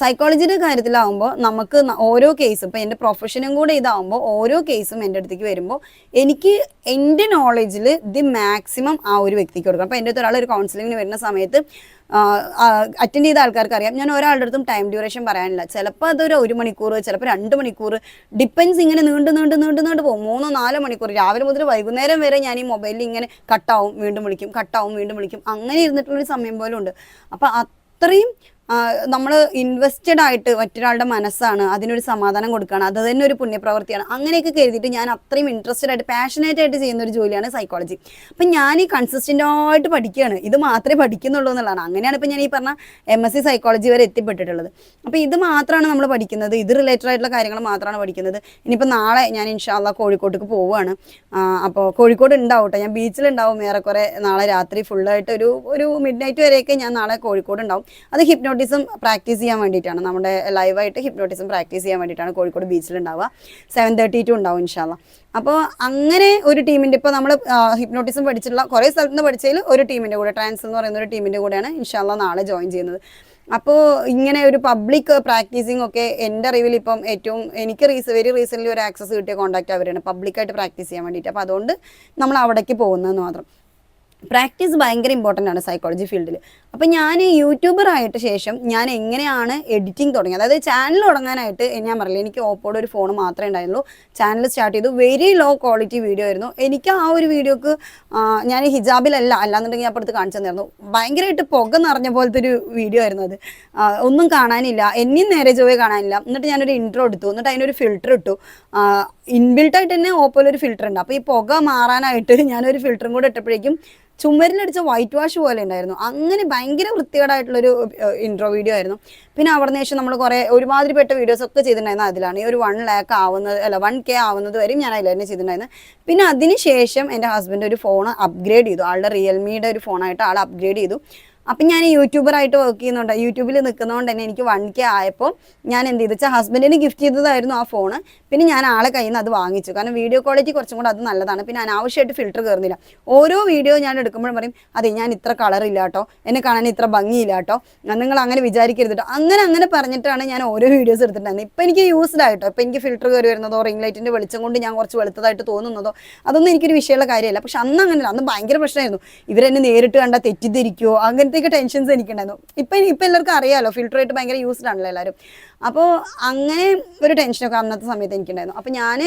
സൈക്കോളജിയുടെ കാര്യത്തിലാവുമ്പോൾ നമുക്ക് ഓരോ കേസും ഇപ്പോൾ എന്റെ പ്രൊഫഷനും കൂടെ ഇതാവുമ്പോൾ ഓരോ കേസും എന്റെ അടുത്തേക്ക് വരുമ്പോൾ എനിക്ക് എന്റെ നോളജിൽ ദി മാക്സിമം ആ ഒരു വ്യക്തിക്ക് കൊടുക്കണം. അപ്പോൾ എന്റെ അടുത്ത് ഒരാൾ ഒരു കൗൺസിലിങ്ങിന് വരുന്ന സമയത്ത് അറ്റൻഡ് ചെയ്ത ആൾക്കാർക്ക് അറിയാം ഞാൻ ഒരാളുടെ അടുത്തും ടൈം ഡ്യൂറേഷൻ പറയാനില്ല. ചിലപ്പോൾ അതൊരു ഒരു മണിക്കൂർ ചിലപ്പോൾ രണ്ട് മണിക്കൂർ ഡിപ്പെൻസ് ഇങ്ങനെ നീണ്ട് നീണ്ട് നീണ്ട് നീണ്ട് പോകും. മൂന്നോ നാലോ മണിക്കൂർ രാവിലെ മുതൽ വൈകുന്നേരം വരെ ഞാൻ ഈ മൊബൈലിൽ ഇങ്ങനെ കട്ടാവും വീണ്ടും വിളിക്കും കട്ടാവും വീണ്ടും വിളിക്കും. അങ്ങനെ ഇരുന്നിട്ടുള്ളൊരു സമയം പോലും ഉണ്ട് അപ്പോൾ അത്രയും നമ്മൾ ഇൻവെസ്റ്റഡ് ആയിട്ട് മറ്റൊരാളുടെ മനസ്സാണ് അതിനൊരു സമാധാനം കൊടുക്കുകയാണ് അത് തന്നെ ഒരു പുണ്യപ്രവൃത്തിയാണ് അങ്ങനെയൊക്കെ കരുതിയിട്ട് ഞാൻ അത്രയും ഇൻട്രസ്റ്റഡ് ആയിട്ട് പാഷനേറ്റ് ആയിട്ട് ചെയ്യുന്ന ഒരു ജോലിയാണ് സൈക്കോളജി അപ്പം ഞാൻ ഈ കൺസിസ്റ്റന്റ് ആയിട്ട് പഠിക്കുകയാണ്. ഇത് മാത്രമേ പഠിക്കുന്നുള്ളൂ എന്നുള്ളതാണ്. അങ്ങനെയാണ് ഇപ്പം ഞാൻ ഈ പറഞ്ഞ എം എസ് സി സൈക്കോളജി വരെ എത്തിപ്പെട്ടിട്ടുള്ളത്. അപ്പോൾ ഇത് മാത്രമാണ് നമ്മൾ പഠിക്കുന്നത്. ഇത് റിലേറ്റഡ് ആയിട്ടുള്ള കാര്യങ്ങൾ മാത്രമാണ് പഠിക്കുന്നത്. ഇനിയിപ്പോൾ നാളെ ഞാൻ ഇൻഷാല്ല കോഴിക്കോട്ടേക്ക് പോവുകയാണ്. അപ്പോൾ കോഴിക്കോട് ഉണ്ടാവും ഞാൻ ബീച്ചിലുണ്ടാവും ഏറെക്കുറെ നാളെ രാത്രി ഫുള്ളായിട്ട് ഒരു ഒരു മിഡ് നൈറ്റ് വരെയൊക്കെ ഞാൻ നാളെ കോഴിക്കോട് ഉണ്ടാവും. അത് ഹിപ്നോട്ടിസം പ്രാക്ടീസ് ചെയ്യാൻ വേണ്ടിയിട്ടാണ്. നമ്മുടെ ലൈവായിട്ട് ഹിപ്നോട്ടിസം പ്രാക്ടീസ് ചെയ്യാൻ വേണ്ടിയിട്ടാണ് കോഴിക്കോട് ബീച്ചിൽ ഉണ്ടാവുക. സെവൻ തേർട്ടി ടു ഉണ്ടാവും ഇൻഷാല്ല അപ്പോൾ അങ്ങനെ ഒരു ടീമിന്റെ ഇപ്പോൾ നമ്മൾ ഹിപ്നോട്ടിസം പഠിച്ചിട്ടുള്ള കുറേ സ്ഥലത്ത് നിന്ന് പഠിച്ചതിൽ ഒരു ടീമിന്റെ കൂടെ ട്രാൻസ് എന്ന് പറയുന്ന ഒരു ടീമിന്റെ കൂടെയാണ് ഇൻഷാല്ല നാളെ ജോയിൻ ചെയ്യുന്നത്. അപ്പോൾ ഇങ്ങനെ ഒരു പബ്ലിക് പ്രാക്ടീസിങ് ഒക്കെ എന്റെ അറിവിൽ ഇപ്പം ഏറ്റവും എനിക്ക് റീസ് വെരി റീസെന്റ്ലി ഒരു ആക്സസ് കിട്ടിയ കോൺടാക്ട് അവരാണ് പബ്ലിക്കായിട്ട് പ്രാക്ടീസ് ചെയ്യാൻ വേണ്ടിയിട്ട്. അപ്പോൾ അതുകൊണ്ട് നമ്മൾ അവിടേക്ക് പോകുന്നതെന്ന് മാത്രം. പ്രാക്ടീസ് ഭയങ്കര ഇമ്പോർട്ടന്റ് ആണ് സൈക്കോളജി ഫീൽഡിൽ അപ്പം ഞാൻ യൂട്യൂബർ ആയിട്ട് ശേഷം ഞാൻ എങ്ങനെയാണ് എഡിറ്റിംഗ് തുടങ്ങിയത്? അതായത് ചാനൽ തുടങ്ങാനായിട്ട് ഞാൻ പറഞ്ഞില്ല എനിക്ക് ഓപ്പോടെ ഒരു ഫോൺ മാത്രമേ ഉണ്ടായിരുന്നുള്ളൂ. ചാനൽ സ്റ്റാർട്ട് ചെയ്തു. വെരി ലോ ക്വാളിറ്റി വീഡിയോ ആയിരുന്നു. എനിക്ക് ആ ഒരു വീഡിയോക്ക് ഞാൻ ഹിജാബിലല്ല. അല്ലാന്നുണ്ടെങ്കിൽ ഞാൻ അപ്പുറത്ത് കാണിച്ചു തന്നിരുന്നു. ഭയങ്കരമായിട്ട് പുക നിറഞ്ഞ പോലത്തെ ഒരു വീഡിയോ ആയിരുന്നു അത്. ഒന്നും കാണാനില്ല. എന്നെയും നേരെ ചൊവ്വേ കാണാനില്ല. എന്നിട്ട് ഞാനൊരു ഇൻട്രോ എടുത്തു. എന്നിട്ട് അതിനൊരു ഫിൽറ്റർ ഇട്ടു. ഇൻബിൽട്ടായിട്ട് തന്നെ ഓപ്പോലൊരു ഫിൽറ്റർ ഉണ്ട്. അപ്പോൾ ഈ പുക മാറാനായിട്ട് (laughs) ഞാനൊരു ഫിൽറ്ററും കൂടെ ഇട്ടപ്പോഴേക്കും ചുമരിലടിച്ച വൈറ്റ് വാഷ് പോലെ ഉണ്ടായിരുന്നു. അങ്ങനെ ഭയങ്കര വൃത്തികേടായിട്ടുള്ളൊരു ഇൻട്രോ വീഡിയോ ആയിരുന്നു. പിന്നെ അവിടെ നിന്ന് ശേഷം നമ്മൾ കുറേ ഒരുമാതിരിപ്പെട്ട വീഡിയോസ് ഒക്കെ ചെയ്തിട്ടുണ്ടായിരുന്നു അതിലാണ്. ഈ ഒരു വൺ ലാക്ക് ആവുന്നത് അല്ല വൺ കെ ആവുന്നത് വരെയും ഞാൻ അതിൽ തന്നെ ചെയ്തിട്ടുണ്ടായിരുന്നു. പിന്നെ അതിന് ശേഷം എന്റെ ഹസ്ബൻഡ് ഒരു ഫോൺ അപ്ഗ്രേഡ് ചെയ്തു. ആളുടെ റിയൽമിയുടെ ഒരു ഫോണായിട്ട് ആൾ അപ്ഗ്രേഡ് ചെയ്തു. അപ്പം ഞാൻ യൂട്യൂബറായിട്ട് വർക്ക് ചെയ്യുന്നുണ്ട്. യൂട്യൂബിൽ നിൽക്കുന്നതുകൊണ്ട് തന്നെ എനിക്ക് വൺ കെ ആയപ്പോൾ ഞാൻ എന്ത് ചെയ്തു? വെച്ചാൽ ഹസ്ബൻഡിന് ഗിഫ്റ്റ് ചെയ്തതായിരുന്നു ആ ഫോണ് പിന്നെ ഞാൻ ആളെ കയ്യിൽ നിന്ന് അത് വാങ്ങിച്ചു. കാരണം വീഡിയോ ക്വാളിറ്റി കുറച്ചും കൂടെ അത് നല്ലതാണ്. പിന്നെ അനാവശ്യമായിട്ട് ഫിൽറ്റർ കയറുന്നില്ല. ഓരോ വീഡിയോ ഞാൻ എടുക്കുമ്പോഴും പറയും അതെ ഞാൻ ഇത്ര കളർ ഇല്ല കേട്ടോ. എന്നെ കാണാൻ ഇത്ര ഭംഗിയില്ല കേട്ടോ. നിങ്ങൾ അങ്ങനെ വിചാരിക്കരുത് അങ്ങനെ അങ്ങനെ പറഞ്ഞിട്ടാണ് ഞാൻ ഓരോ വീഡിയോസ് എടുത്തിട്ടുണ്ടായിരുന്നത്. ഇപ്പം എനിക്ക് യൂസ്ഡ് ആയിട്ടോ? ഇപ്പം എനിക്ക് ഫിൽറ്റർ കയറി വരുന്നതോ റിംഗ് ലൈറ്റിന്റെ വെളിച്ചം കൊണ്ട് ഞാൻ കുറച്ച് വെളുത്തതായിട്ട് തോന്നുന്നതോ അതൊന്നും എനിക്കൊരു വിഷയമുള്ള കാര്യമല്ല. പക്ഷെ അന്ന് അങ്ങനെയല്ല അന്ന് ഭയങ്കര പ്രശ്നമായിരുന്നു. ഇവരെന്നെ നേരിട്ട് കണ്ടാൽ തെറ്റിദ്ധരിക്കുമോ അങ്ങനത്തെയൊക്കെ ടെൻഷൻസ് എനിക്കുണ്ടായിരുന്നു. ഇപ്പം ഇപ്പം എല്ലാവർക്കും അറിയാമല്ലോ ഫിൽറ്റർ ആയിട്ട് ഭയങ്കര യൂസ്ഡ് ആണല്ലോ എല്ലാവരും അപ്പോൾ അങ്ങനെ ഒരു ടെൻഷനൊക്കെ അന്നത്തെ സമയത്ത് എനിക്കുണ്ടായിരുന്നു. അപ്പോൾ ഞാൻ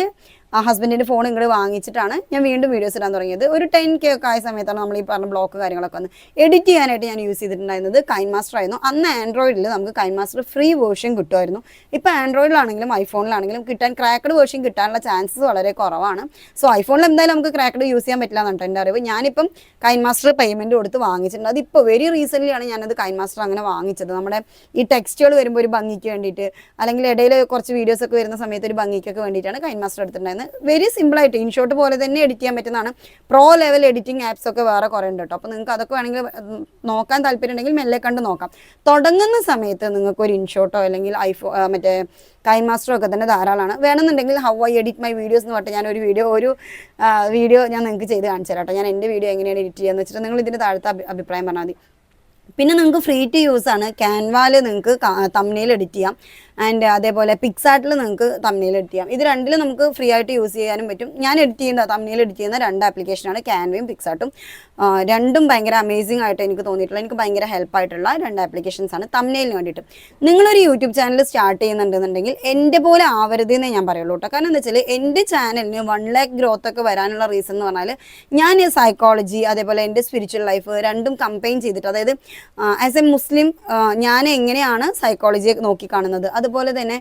ഹസ്ബൻഡിന്റെ ഫോൺ ഇങ്ങോട്ട് വാങ്ങിച്ചിട്ടാണ് ഞാൻ വീണ്ടും വീഡിയോസ് ഇടാൻ തുടങ്ങിയത്. ഒരു ടെൻ കെ ഒക്കെ ആയ സമയത്താണ് നമ്മൾ ഈ പറഞ്ഞ ബ്ലോക്ക് കാര്യങ്ങളൊക്കെ വന്ന് എഡിറ്റ് ചെയ്യാനായിട്ട് ഞാൻ യൂസ് ചെയ്തിട്ടുണ്ടായിരുന്നത് കൈൻ മാസ്റ്റർ ആയിരുന്നു. അന്ന് ആൻഡ്രോയിഡിൽ നമുക്ക് കൈൻ മാസ്റ്റർ ഫ്രീ വേർഷൻ കിട്ടുമായിരുന്നു. ഇപ്പോൾ ആൻഡ്രോയിഡിലാണെങ്കിലും ഐഫോണിലാണെങ്കിലും കിട്ടാൻ ക്രാക്കഡ് വേർഷൻ കിട്ടാനുള്ള ചാൻസസ് വളരെ കുറവാണ്. സോ ഐഫോണിൽ എന്തായാലും നമുക്ക് ക്രാക്കഡ് യൂസ് ചെയ്യാൻ പറ്റില്ല എന്നാണ് എന്റെ അറിവ്. ഞാനിപ്പം കൈൻ മാസ്റ്റർ പേയ്മെന്റ് കൊടുത്ത് വാങ്ങിച്ചിട്ടുണ്ട്. അതിപ്പോൾ വെരി റീസെന്റ്ലി ആണ് ഞാനത് കൈൻ മാസ്റ്റർ അങ്ങനെ വാങ്ങിച്ചത്. നമ്മുടെ ഈ ടെക്സ്റ്റുകൾ വരുമ്പോൾ ഒരു ഭംഗിക്ക് വേണ്ടിയിട്ട് അല്ലെങ്കിൽ ഇടയിൽ കുറച്ച് വീഡിയോസ് ഒക്കെ വരുന്ന സമയത്ത് ഒരു ഭംഗിക്കൊക്കെ വേണ്ടിയിട്ടാണ് കൈൻ മാസ്റ്റർ എടുത്തിട്ടുണ്ടായിരുന്നത്. വെരി സിമ്പിളായിട്ട് ഇൻഷോട്ട് പോലെ തന്നെ എഡിറ്റ് ചെയ്യാൻ പറ്റുന്നതാണ്. പ്രോ ലെവൽ എഡിറ്റിംഗ് ആപ്സ് ഒക്കെ വേറെ കുറേ ഉണ്ട് കേട്ടോ അപ്പോൾ നിങ്ങൾക്ക് അതൊക്കെ വേണമെങ്കിൽ നോക്കാൻ താല്പര്യം ഉണ്ടെങ്കിൽ മെല്ലെ കണ്ട് നോക്കാം. തുടങ്ങുന്ന സമയത്ത് നിങ്ങൾക്ക് ഒരു ഇൻഷോട്ടോ അല്ലെങ്കിൽ ഐഫോ മറ്റേ കൈൻ മാസ്റ്ററോ ഒക്കെ തന്നെ ധാരാളമാണ്. വേണമെന്നുണ്ടെങ്കിൽ how I edit my videos എന്ന് ഞാൻ ഒരു വീഡിയോ ഒരു വീഡിയോ ഞാൻ നിങ്ങൾക്ക് ചെയ്ത് കാണിച്ചു തരാം കേട്ടോ ഞാൻ എന്റെ വീഡിയോ എങ്ങനെയാണ് എഡിറ്റ് ചെയ്യുക എന്ന് വെച്ചിട്ട് നിങ്ങൾ ഇതിന്റെ താഴത്തെ അഭിപ്രായം പറഞ്ഞാൽ മതി. പിന്നെ നിങ്ങൾക്ക് ഫ്രീ ടു യൂസ് ആണ്. ക്യാൻവാൽ നിങ്ങൾക്ക് തമ്മിൽ എഡിറ്റ് ചെയ്യാം. ആൻഡ് അതേപോലെ പിക്സാർട്ടിൽ നിങ്ങൾക്ക് തമ്മിൽ എഡിറ്റ് ചെയ്യാം. ഇത് രണ്ടിലും നമുക്ക് ഫ്രീ ആയിട്ട് യൂസ് ചെയ്യാനും പറ്റും. ഞാൻ എഡിറ്റ് ചെയ്യുന്ന തമ്മിൽ എഡിറ്റ് ചെയ്യുന്ന രണ്ട് ആപ്ലിക്കേഷനാണ് ക്യാൻവയും പിക്സാർട്ടും രണ്ടും ഭയങ്കര അമേസിംഗ് ആയിട്ട് എനിക്ക് തോന്നിയിട്ടുള്ള എനിക്ക് ഭയങ്കര ഹെൽപ്പ് ആയിട്ടുള്ള രണ്ട് ആപ്ലിക്കേഷൻസ് ആണ് തമ്മിലിന് വേണ്ടിയിട്ട്. നിങ്ങളൊരു യൂട്യൂബ് ചാനൽ സ്റ്റാർട്ട് ചെയ്യുന്നുണ്ടെന്നുണ്ടെങ്കിൽ എന്റെ പോലെ ആവരുത് ഞാൻ പറയുള്ളൂ കേട്ടോ കാരണം എന്താ വെച്ചാൽ എന്റെ ചാനലിന് വൺ ലാക്ക് ഗ്രോത്ത് ഒക്കെ വരാനുള്ള റീസൺ എന്ന് പറഞ്ഞാൽ ഞാൻ സൈക്കോളജി അതേപോലെ എന്റെ സ്പിരിച്വൽ ലൈഫ് രണ്ടും കമ്പൈൻ ചെയ്തിട്ട് അതായത് ആസ് എ മുസ്ലിം ഞാൻ എങ്ങനെയാണ് സൈക്കോളജിയെ നോക്കിക്കാണുന്നത് അതുപോലെ തന്നെ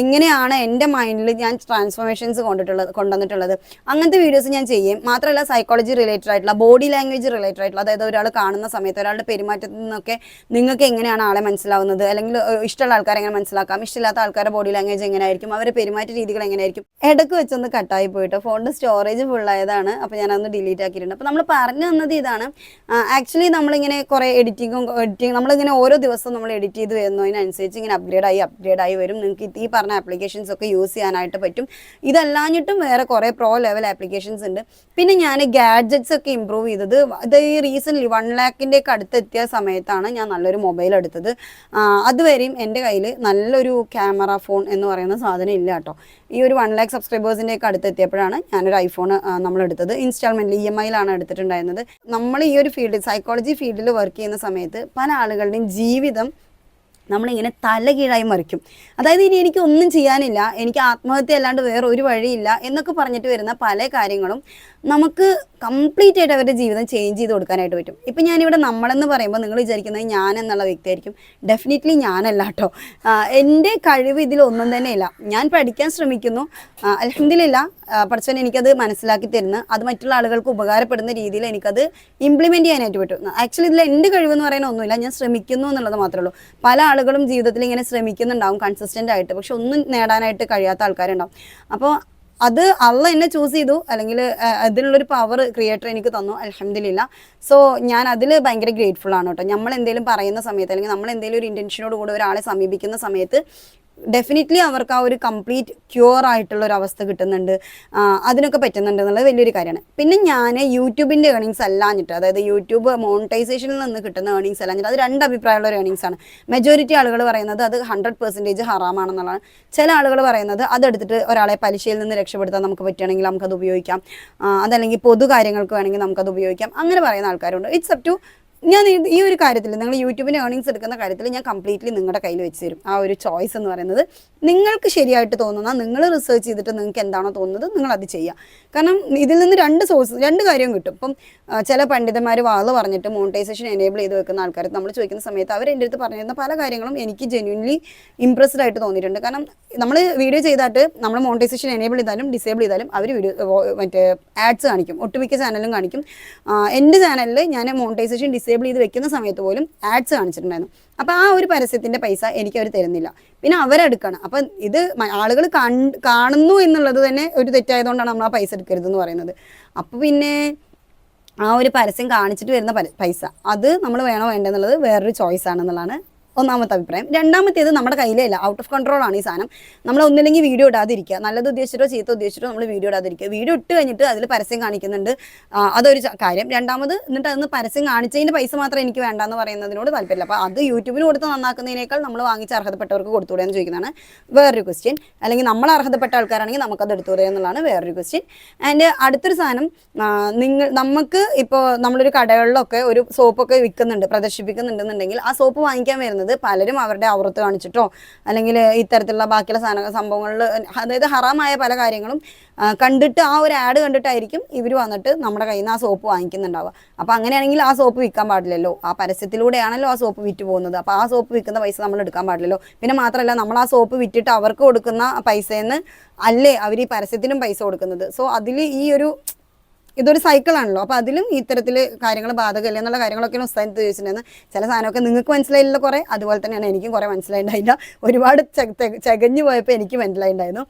എങ്ങനെയാണ് എന്റെ മൈൻഡിൽ ഞാൻ ട്രാൻസ്ഫോർമേഷൻസ് കൊണ്ടിട്ടുള്ളത് കൊണ്ടുവന്നിട്ടുള്ളത്? അങ്ങനത്തെ വീഡിയോസ് ഞാൻ ചെയ്യും. മാത്രമല്ല സൈക്കോളജി റിലേറ്റഡ് ആയിട്ടുള്ള ബോഡി ലാംഗ്വേജ് റിലേറ്റഡ് ആയിട്ടുള്ള അതായത് ഒരാൾ കാണുന്ന സമയത്ത് ഒരാളുടെ പെരുമാറ്റത്തിൽ നിന്നൊക്കെ നിങ്ങൾക്ക് എങ്ങനെയാണ് ആളെ മനസ്സിലാവുന്നത്? അല്ലെങ്കിൽ ഇഷ്ടമുള്ള ആൾക്കാരെ എങ്ങനെ മനസ്സിലാക്കാം? ഇഷ്ടമില്ലാത്ത ആൾക്കാരുടെ ബോഡി ലാംഗ്വേജ് എങ്ങനെയായിരിക്കും? അവരുടെ പെരുമാറ്റ രീതികൾ എങ്ങനെയായിരിക്കും? ഇടയ്ക്ക് വെച്ചൊന്ന് കട്ടായി പോയിട്ട് ഫോണിന്റെ സ്റ്റോറേജ് ഫുള്ളായതാണ് അപ്പോൾ ഞാനതൊന്ന് ഡിലീറ്റ് ആക്കിയിട്ടുണ്ട്. അപ്പോൾ നമ്മൾ പറഞ്ഞു തന്നത് ഇതാണ്. ആക്ച്വലി നമ്മളിങ്ങനെ കുറേ എഡിറ്റിങ്ങും എഡിറ്റിങ് നമ്മളിങ്ങനെ ഓരോ ദിവസവും നമ്മൾ എഡിറ്റ് ചെയ്ത് വരുന്നതിനനുസരിച്ച് ഇങ്ങനെ അപ്ഗ്രേഡ് ആയി ആയി വരും. നിങ്ങൾക്ക് ഈ പറഞ്ഞ ആപ്ലിക്കേഷൻസ് ഒക്കെ യൂസ് ചെയ്യാനായിട്ട് പറ്റും. ഇതല്ലാഞ്ഞിട്ടും വേറെ കുറേ പ്രോ ലെവൽ ആപ്ലിക്കേഷൻസ് ഉണ്ട്. പിന്നെ ഞാൻ ഗാഡ്ജറ്റ്സ് ഒക്കെ ഇമ്പ്രൂവ് ചെയ്തത് ഇത് ഈ റീസെന്റ്ലി വൺ ലാക്കിന്റെ ഒക്കെ അടുത്തെത്തിയ സമയത്താണ് ഞാൻ നല്ലൊരു മൊബൈൽ എടുത്തത്. അതുവരെയും എന്റെ കയ്യിൽ നല്ലൊരു ക്യാമറ ഫോൺ എന്ന് പറയുന്ന സാധനം ഇല്ല കേട്ടോ. ഈ ഒരു വൺ ലാക്ക് സബ്സ്ക്രൈബേഴ്സിന്റെ ഒക്കെ അടുത്തെത്തിയപ്പോഴാണ് ഞാനൊരു ഐഫോൺ നമ്മൾ എടുത്തത് ഇൻസ്റ്റാൾമെന്റിൽ ഇ എം ഐയിലാണ് എടുത്തിട്ടുണ്ടായിരുന്നത്. നമ്മൾ ഈ ഒരു ഫീൽഡിൽ സൈക്കോളജി ഫീൽഡിൽ വർക്ക് ചെയ്യുന്ന സമയത്ത് പല ആളുകളുടെയും ജീവിതം നമ്മളിങ്ങനെ തലകീഴായി മറിക്കും. അതായത് ഇനി എനിക്ക് ഒന്നും ചെയ്യാനില്ല എനിക്ക് ആത്മഹത്യ അല്ലാണ്ട് വേറെ ഒരു വഴിയില്ല എന്നൊക്കെ പറഞ്ഞിട്ട് വരുന്ന പല കാര്യങ്ങളും നമുക്ക് കംപ്ലീറ്റ് ആയിട്ട് അവരുടെ ജീവിതം ചേഞ്ച് ചെയ്ത് കൊടുക്കാനായിട്ട് പറ്റും. ഇപ്പം ഞാനിവിടെ നമ്മളെന്ന് പറയുമ്പോൾ നിങ്ങൾ വിചാരിക്കുന്നത് ഞാൻ എന്നുള്ള വ്യക്തിയായിരിക്കും. ഡെഫിനറ്റ്ലി ഞാനല്ല കേട്ടോ എന്റെ കഴിവ് ഇതിലൊന്നും ഇല്ല. ഞാൻ പഠിക്കാൻ ശ്രമിക്കുന്നു. അലഹമില്ല പഠിച്ചവൻ എനിക്കത് മനസ്സിലാക്കി തരുന്നു. അത് മറ്റുള്ള ആളുകൾക്ക് ഉപകാരപ്പെടുന്ന രീതിയിൽ എനിക്കത് ഇംപ്ലിമെന്റ് ചെയ്യാനായിട്ട് പറ്റും. ആക്ച്വലി ഇതിൽ എന്റെ കഴിവെന്ന് പറയുന്ന ഒന്നുമില്ല. ഞാൻ ശ്രമിക്കുന്നു എന്നുള്ളത് മാത്രമേ ഉള്ളൂ. പല ആളുകളും ജീവിതത്തിൽ ഇങ്ങനെ ശ്രമിക്കുന്നുണ്ടാവും കൺസിസ്റ്റന്റ് ആയിട്ട്. പക്ഷെ ഒന്നും നേടാനായിട്ട് കഴിയാത്ത ആൾക്കാരുണ്ടാവും. അപ്പോൾ അത് അള്ള എന്നെ ചൂസ് ചെയ്തു. അല്ലെങ്കിൽ അതിനുള്ളൊരു പവർ ക്രിയേറ്റർ എനിക്ക് തന്നു. അലഹമില്ല സോ ഞാൻ അതിൽ ഭയങ്കര ഗ്രേറ്റ്ഫുൾ ആണ് കേട്ടോ. നമ്മൾ എന്തെങ്കിലും പറയുന്ന സമയത്ത് അല്ലെങ്കിൽ നമ്മൾ എന്തെങ്കിലും ഒരു ഇന്റൻഷനോട് കൂടെ ഒരാളെ സമീപിക്കുന്ന സമയത്ത് ഡെഫിനറ്റ്ലി അവർക്ക് ആ ഒരു കംപ്ലീറ്റ് ക്യൂർ ആയിട്ടുള്ള ഒരു അവസ്ഥ കിട്ടുന്നുണ്ട്. അതിനൊക്കെ പറ്റുന്നുണ്ട് എന്നുള്ളത് വലിയൊരു കാര്യമാണ്. പിന്നെ ഞാൻ യൂട്യൂബിന്റെ ഏണിങ്സ് അല്ലാഞ്ഞിട്ട് അതായത് യൂട്യൂബ് മോണിറ്റൈസേഷനിൽ നിന്ന് കിട്ടുന്ന ഏണിങ്സ് അല്ലാഞ്ഞിട്ട് അത് രണ്ട് അഭിപ്രായമുള്ള ഒരു ഏണിങ്സ് ആണ്. മെജോറിറ്റി ആളുകൾ പറയുന്നത് അത് ഹൺഡ്രഡ് പെർസെന്റേജ് ഹറാമാണെന്നുള്ളതാണ്. ചില ആളുകൾ പറയുന്നത് അതെടുത്തിട്ട് ഒരാളെ പലിശയിൽ നിന്ന് രക്ഷപ്പെടുത്താൻ നമുക്ക് പറ്റുകയാണെങ്കിൽ നമുക്കത് ഉപയോഗിക്കാം. അതല്ലെങ്കിൽ പൊതു കാര്യങ്ങൾക്ക് വേണമെങ്കിൽ നമുക്കത് ഉപയോഗിക്കാം. അങ്ങനെ പറയുന്ന ആൾക്കാരുണ്ട്. ഇറ്റ്സ് അപ് ടു ഞാൻ ഈ ഒരു കാര്യത്തിൽ നിങ്ങൾ യൂട്യൂബിന് ഏർണിങ്സ് എടുക്കുന്ന കാര്യത്തിൽ ഞാൻ കംപ്ലീറ്റ്ലി നിങ്ങളുടെ കയ്യിൽ വെച്ച് തരും. ആ ഒരു ചോയ്സ് എന്ന് പറയുന്നത് നിങ്ങൾക്ക് ശരിയായിട്ട് തോന്നുന്ന നിങ്ങൾ റിസർച്ച് ചെയ്തിട്ട് നിങ്ങൾക്ക് എന്താണോ തോന്നുന്നത് നിങ്ങൾ അത് ചെയ്യുക കാരണം ഇതിൽ നിന്ന് രണ്ട് സോഴ്സ് രണ്ട് കാര്യം കിട്ടും. ഇപ്പം ചില പണ്ഡിതന്മാർ വാൾ പറഞ്ഞിട്ട് മോണിറ്റൈസേഷൻ എനേബിൾ ചെയ്ത് വെക്കുന്ന ആൾക്കാർ നമ്മൾ ചോദിക്കുന്ന സമയത്ത് അവർ എന്റെ അടുത്ത് പറഞ്ഞിരുന്ന പല കാര്യങ്ങളും എനിക്ക് ജെന്യൂൻലി ഇംപ്രസ്ഡ് ആയിട്ട് തോന്നിയിട്ടുണ്ട്. കാരണം നമ്മൾ വീഡിയോ ചെയ്തിട്ട് നമ്മൾ മോണിറ്റൈസേഷൻ എനേബിൾ ചെയ്താലും ഡിസേബിൾ ചെയ്താലും അവർ വീഡിയോ മറ്റേ ആഡ്സ് കാണിക്കും. ഒട്ടുമിക്ക ചാനലും കാണിക്കും. എന്റെ ചാനലിൽ ഞാൻ മോണിറ്റൈസേഷൻ ഡിസേബിൾ ചെയ്ത് വെക്കുന്ന സമയത്ത് പോലും ആഡ്സ് കാണിച്ചിട്ടുണ്ടായിരുന്നു. അപ്പോൾ ആ ഒരു പരസ്യത്തിന്റെ പൈസ എനിക്ക് അവർ തരുന്നില്ല. പിന്നെ അവരെടുക്കണം അപ്പം ഇത് ആളുകൾ കാണുന്നു എന്നുള്ളത് തന്നെ ഒരു തെറ്റായതുകൊണ്ടാണ് നമ്മൾ ആ പൈസ എടുക്കരുത് എന്ന് പറയുന്നത്. അപ്പോൾ പിന്നെ ആ ഒരു പരസ്യം കാണിച്ചിട്ട് വരുന്ന പൈസ. അത് നമ്മൾ വേണോ വേണ്ടെന്നുള്ളത് വേറൊരു ചോയ്സ് ആണെന്നുള്ളതാണ് ഒന്നാമത്തെ അഭിപ്രായം. രണ്ടാമത്തേത് നമ്മുടെ കയ്യിലേ ഇല്ല ഔട്ട് ഓഫ് കൺട്രോൾ ആണ് ഈ സാധനം. നമ്മൾ ഒന്നില്ലെങ്കിൽ വീഡിയോ ഇടാതിരിക്കുക. നല്ലത് ഉദ്ദേശിച്ചോ ചീത്ത ഉദ്ദേശിച്ചിട്ടോ നമ്മൾ വീഡിയോ ഇടാതിരിക്കുക. വീഡിയോ ഇട്ട് കഴിഞ്ഞിട്ട് അതിൽ പരസ്യം കാണിക്കുന്നുണ്ട്. അതൊരു കാര്യം. രണ്ടാമത് എന്നിട്ട് അതൊന്ന് പരസ്യം കാണിച്ചതിന്റെ പൈസ മാത്രം എനിക്ക് വേണ്ടെന്ന് പറയുന്നതിനോട് താല്പര്യമില്ല. അപ്പോൾ അത് യൂട്യൂബിന് കൊടുത്ത് നന്നാക്കുന്നതിനേക്കാൾ നമ്മൾ വാങ്ങിച്ച് അർഹതപ്പെട്ടവർക്ക് കൊടുത്തുകൂടെ എന്ന് ചോദിക്കുന്നതാണ് വേറൊരു ക്വസ്റ്റ്യൻ അല്ലെങ്കിൽ നമ്മൾ അർഹതപ്പെട്ട ആൾക്കാരാണെങ്കിൽ നമുക്കത് എടുത്തുകൂടെ എന്നുള്ളതാണ് വേറൊരു ക്വസ്റ്റ്യൻ ആൻഡ് അടുത്തൊരു സാധനം നിങ്ങൾ നമുക്ക് ഇപ്പോൾ നമ്മളൊരു കടകളിലൊക്കെ ഒരു സോപ്പൊക്കെ വിൽക്കുന്നുണ്ട് പ്രദർശിപ്പിക്കുന്നുണ്ടെന്നുണ്ടെങ്കിൽ ആ സോപ്പ് വാങ്ങിക്കാൻ വരുന്നത് പലരും അവരുടെ ഔറത്ത് കാണിച്ചിട്ടോ അല്ലെങ്കിൽ ഇത്തരത്തിലുള്ള ബാക്കിയുള്ള സാധന സംഭവങ്ങളിൽ അതായത് ഹറാമായ പല കാര്യങ്ങളും കണ്ടിട്ട് ആ ഒരു ആഡ് കണ്ടിട്ടായിരിക്കും ഇവർ വന്നിട്ട് നമ്മുടെ കയ്യിൽ നിന്ന് ആ സോപ്പ് വാങ്ങിക്കുന്നുണ്ടാവുക. അപ്പോൾ അങ്ങനെയാണെങ്കിൽ ആ സോപ്പ് വിൽക്കാൻ പാടില്ലല്ലോ. ആ പരസ്യത്തിലൂടെയാണല്ലോ ആ സോപ്പ് വിറ്റ് പോകുന്നത്. അപ്പോൾ ആ സോപ്പ് വിൽക്കുന്ന പൈസ നമ്മൾ എടുക്കാൻ പാടില്ലല്ലോ. പിന്നെ മാത്രമല്ല നമ്മൾ ആ സോപ്പ് വിറ്റിട്ട് അവർക്ക് കൊടുക്കുന്ന പൈസയിൽ നിന്ന് അല്ലേ അവർ ഈ പരസ്യത്തിനും പൈസ കൊടുക്കുന്നത്. സോ അതിൽ ഈ ഒരു ഇതൊരു സൈക്കിളാണല്ലോ അപ്പോൾ അതിലും ഇത്തരത്തിൽ കാര്യങ്ങൾ ബാധകമല്ല എന്നുള്ള കാര്യങ്ങളൊക്കെയാണ് ഉസ്താദ് ചോദിച്ചിട്ടുണ്ടായിരുന്നു ചില സാധനമൊക്കെ നിങ്ങൾക്ക് മനസ്സിലായില്ല കുറേ. അതുപോലെ തന്നെയാണ് എനിക്കും കുറേ മനസ്സിലായിട്ടുണ്ടായില്ല ഒരുപാട് ചകഞ്ഞു പോയപ്പോൾ എനിക്ക് മനസ്സിലായിട്ടുണ്ടായിരുന്നു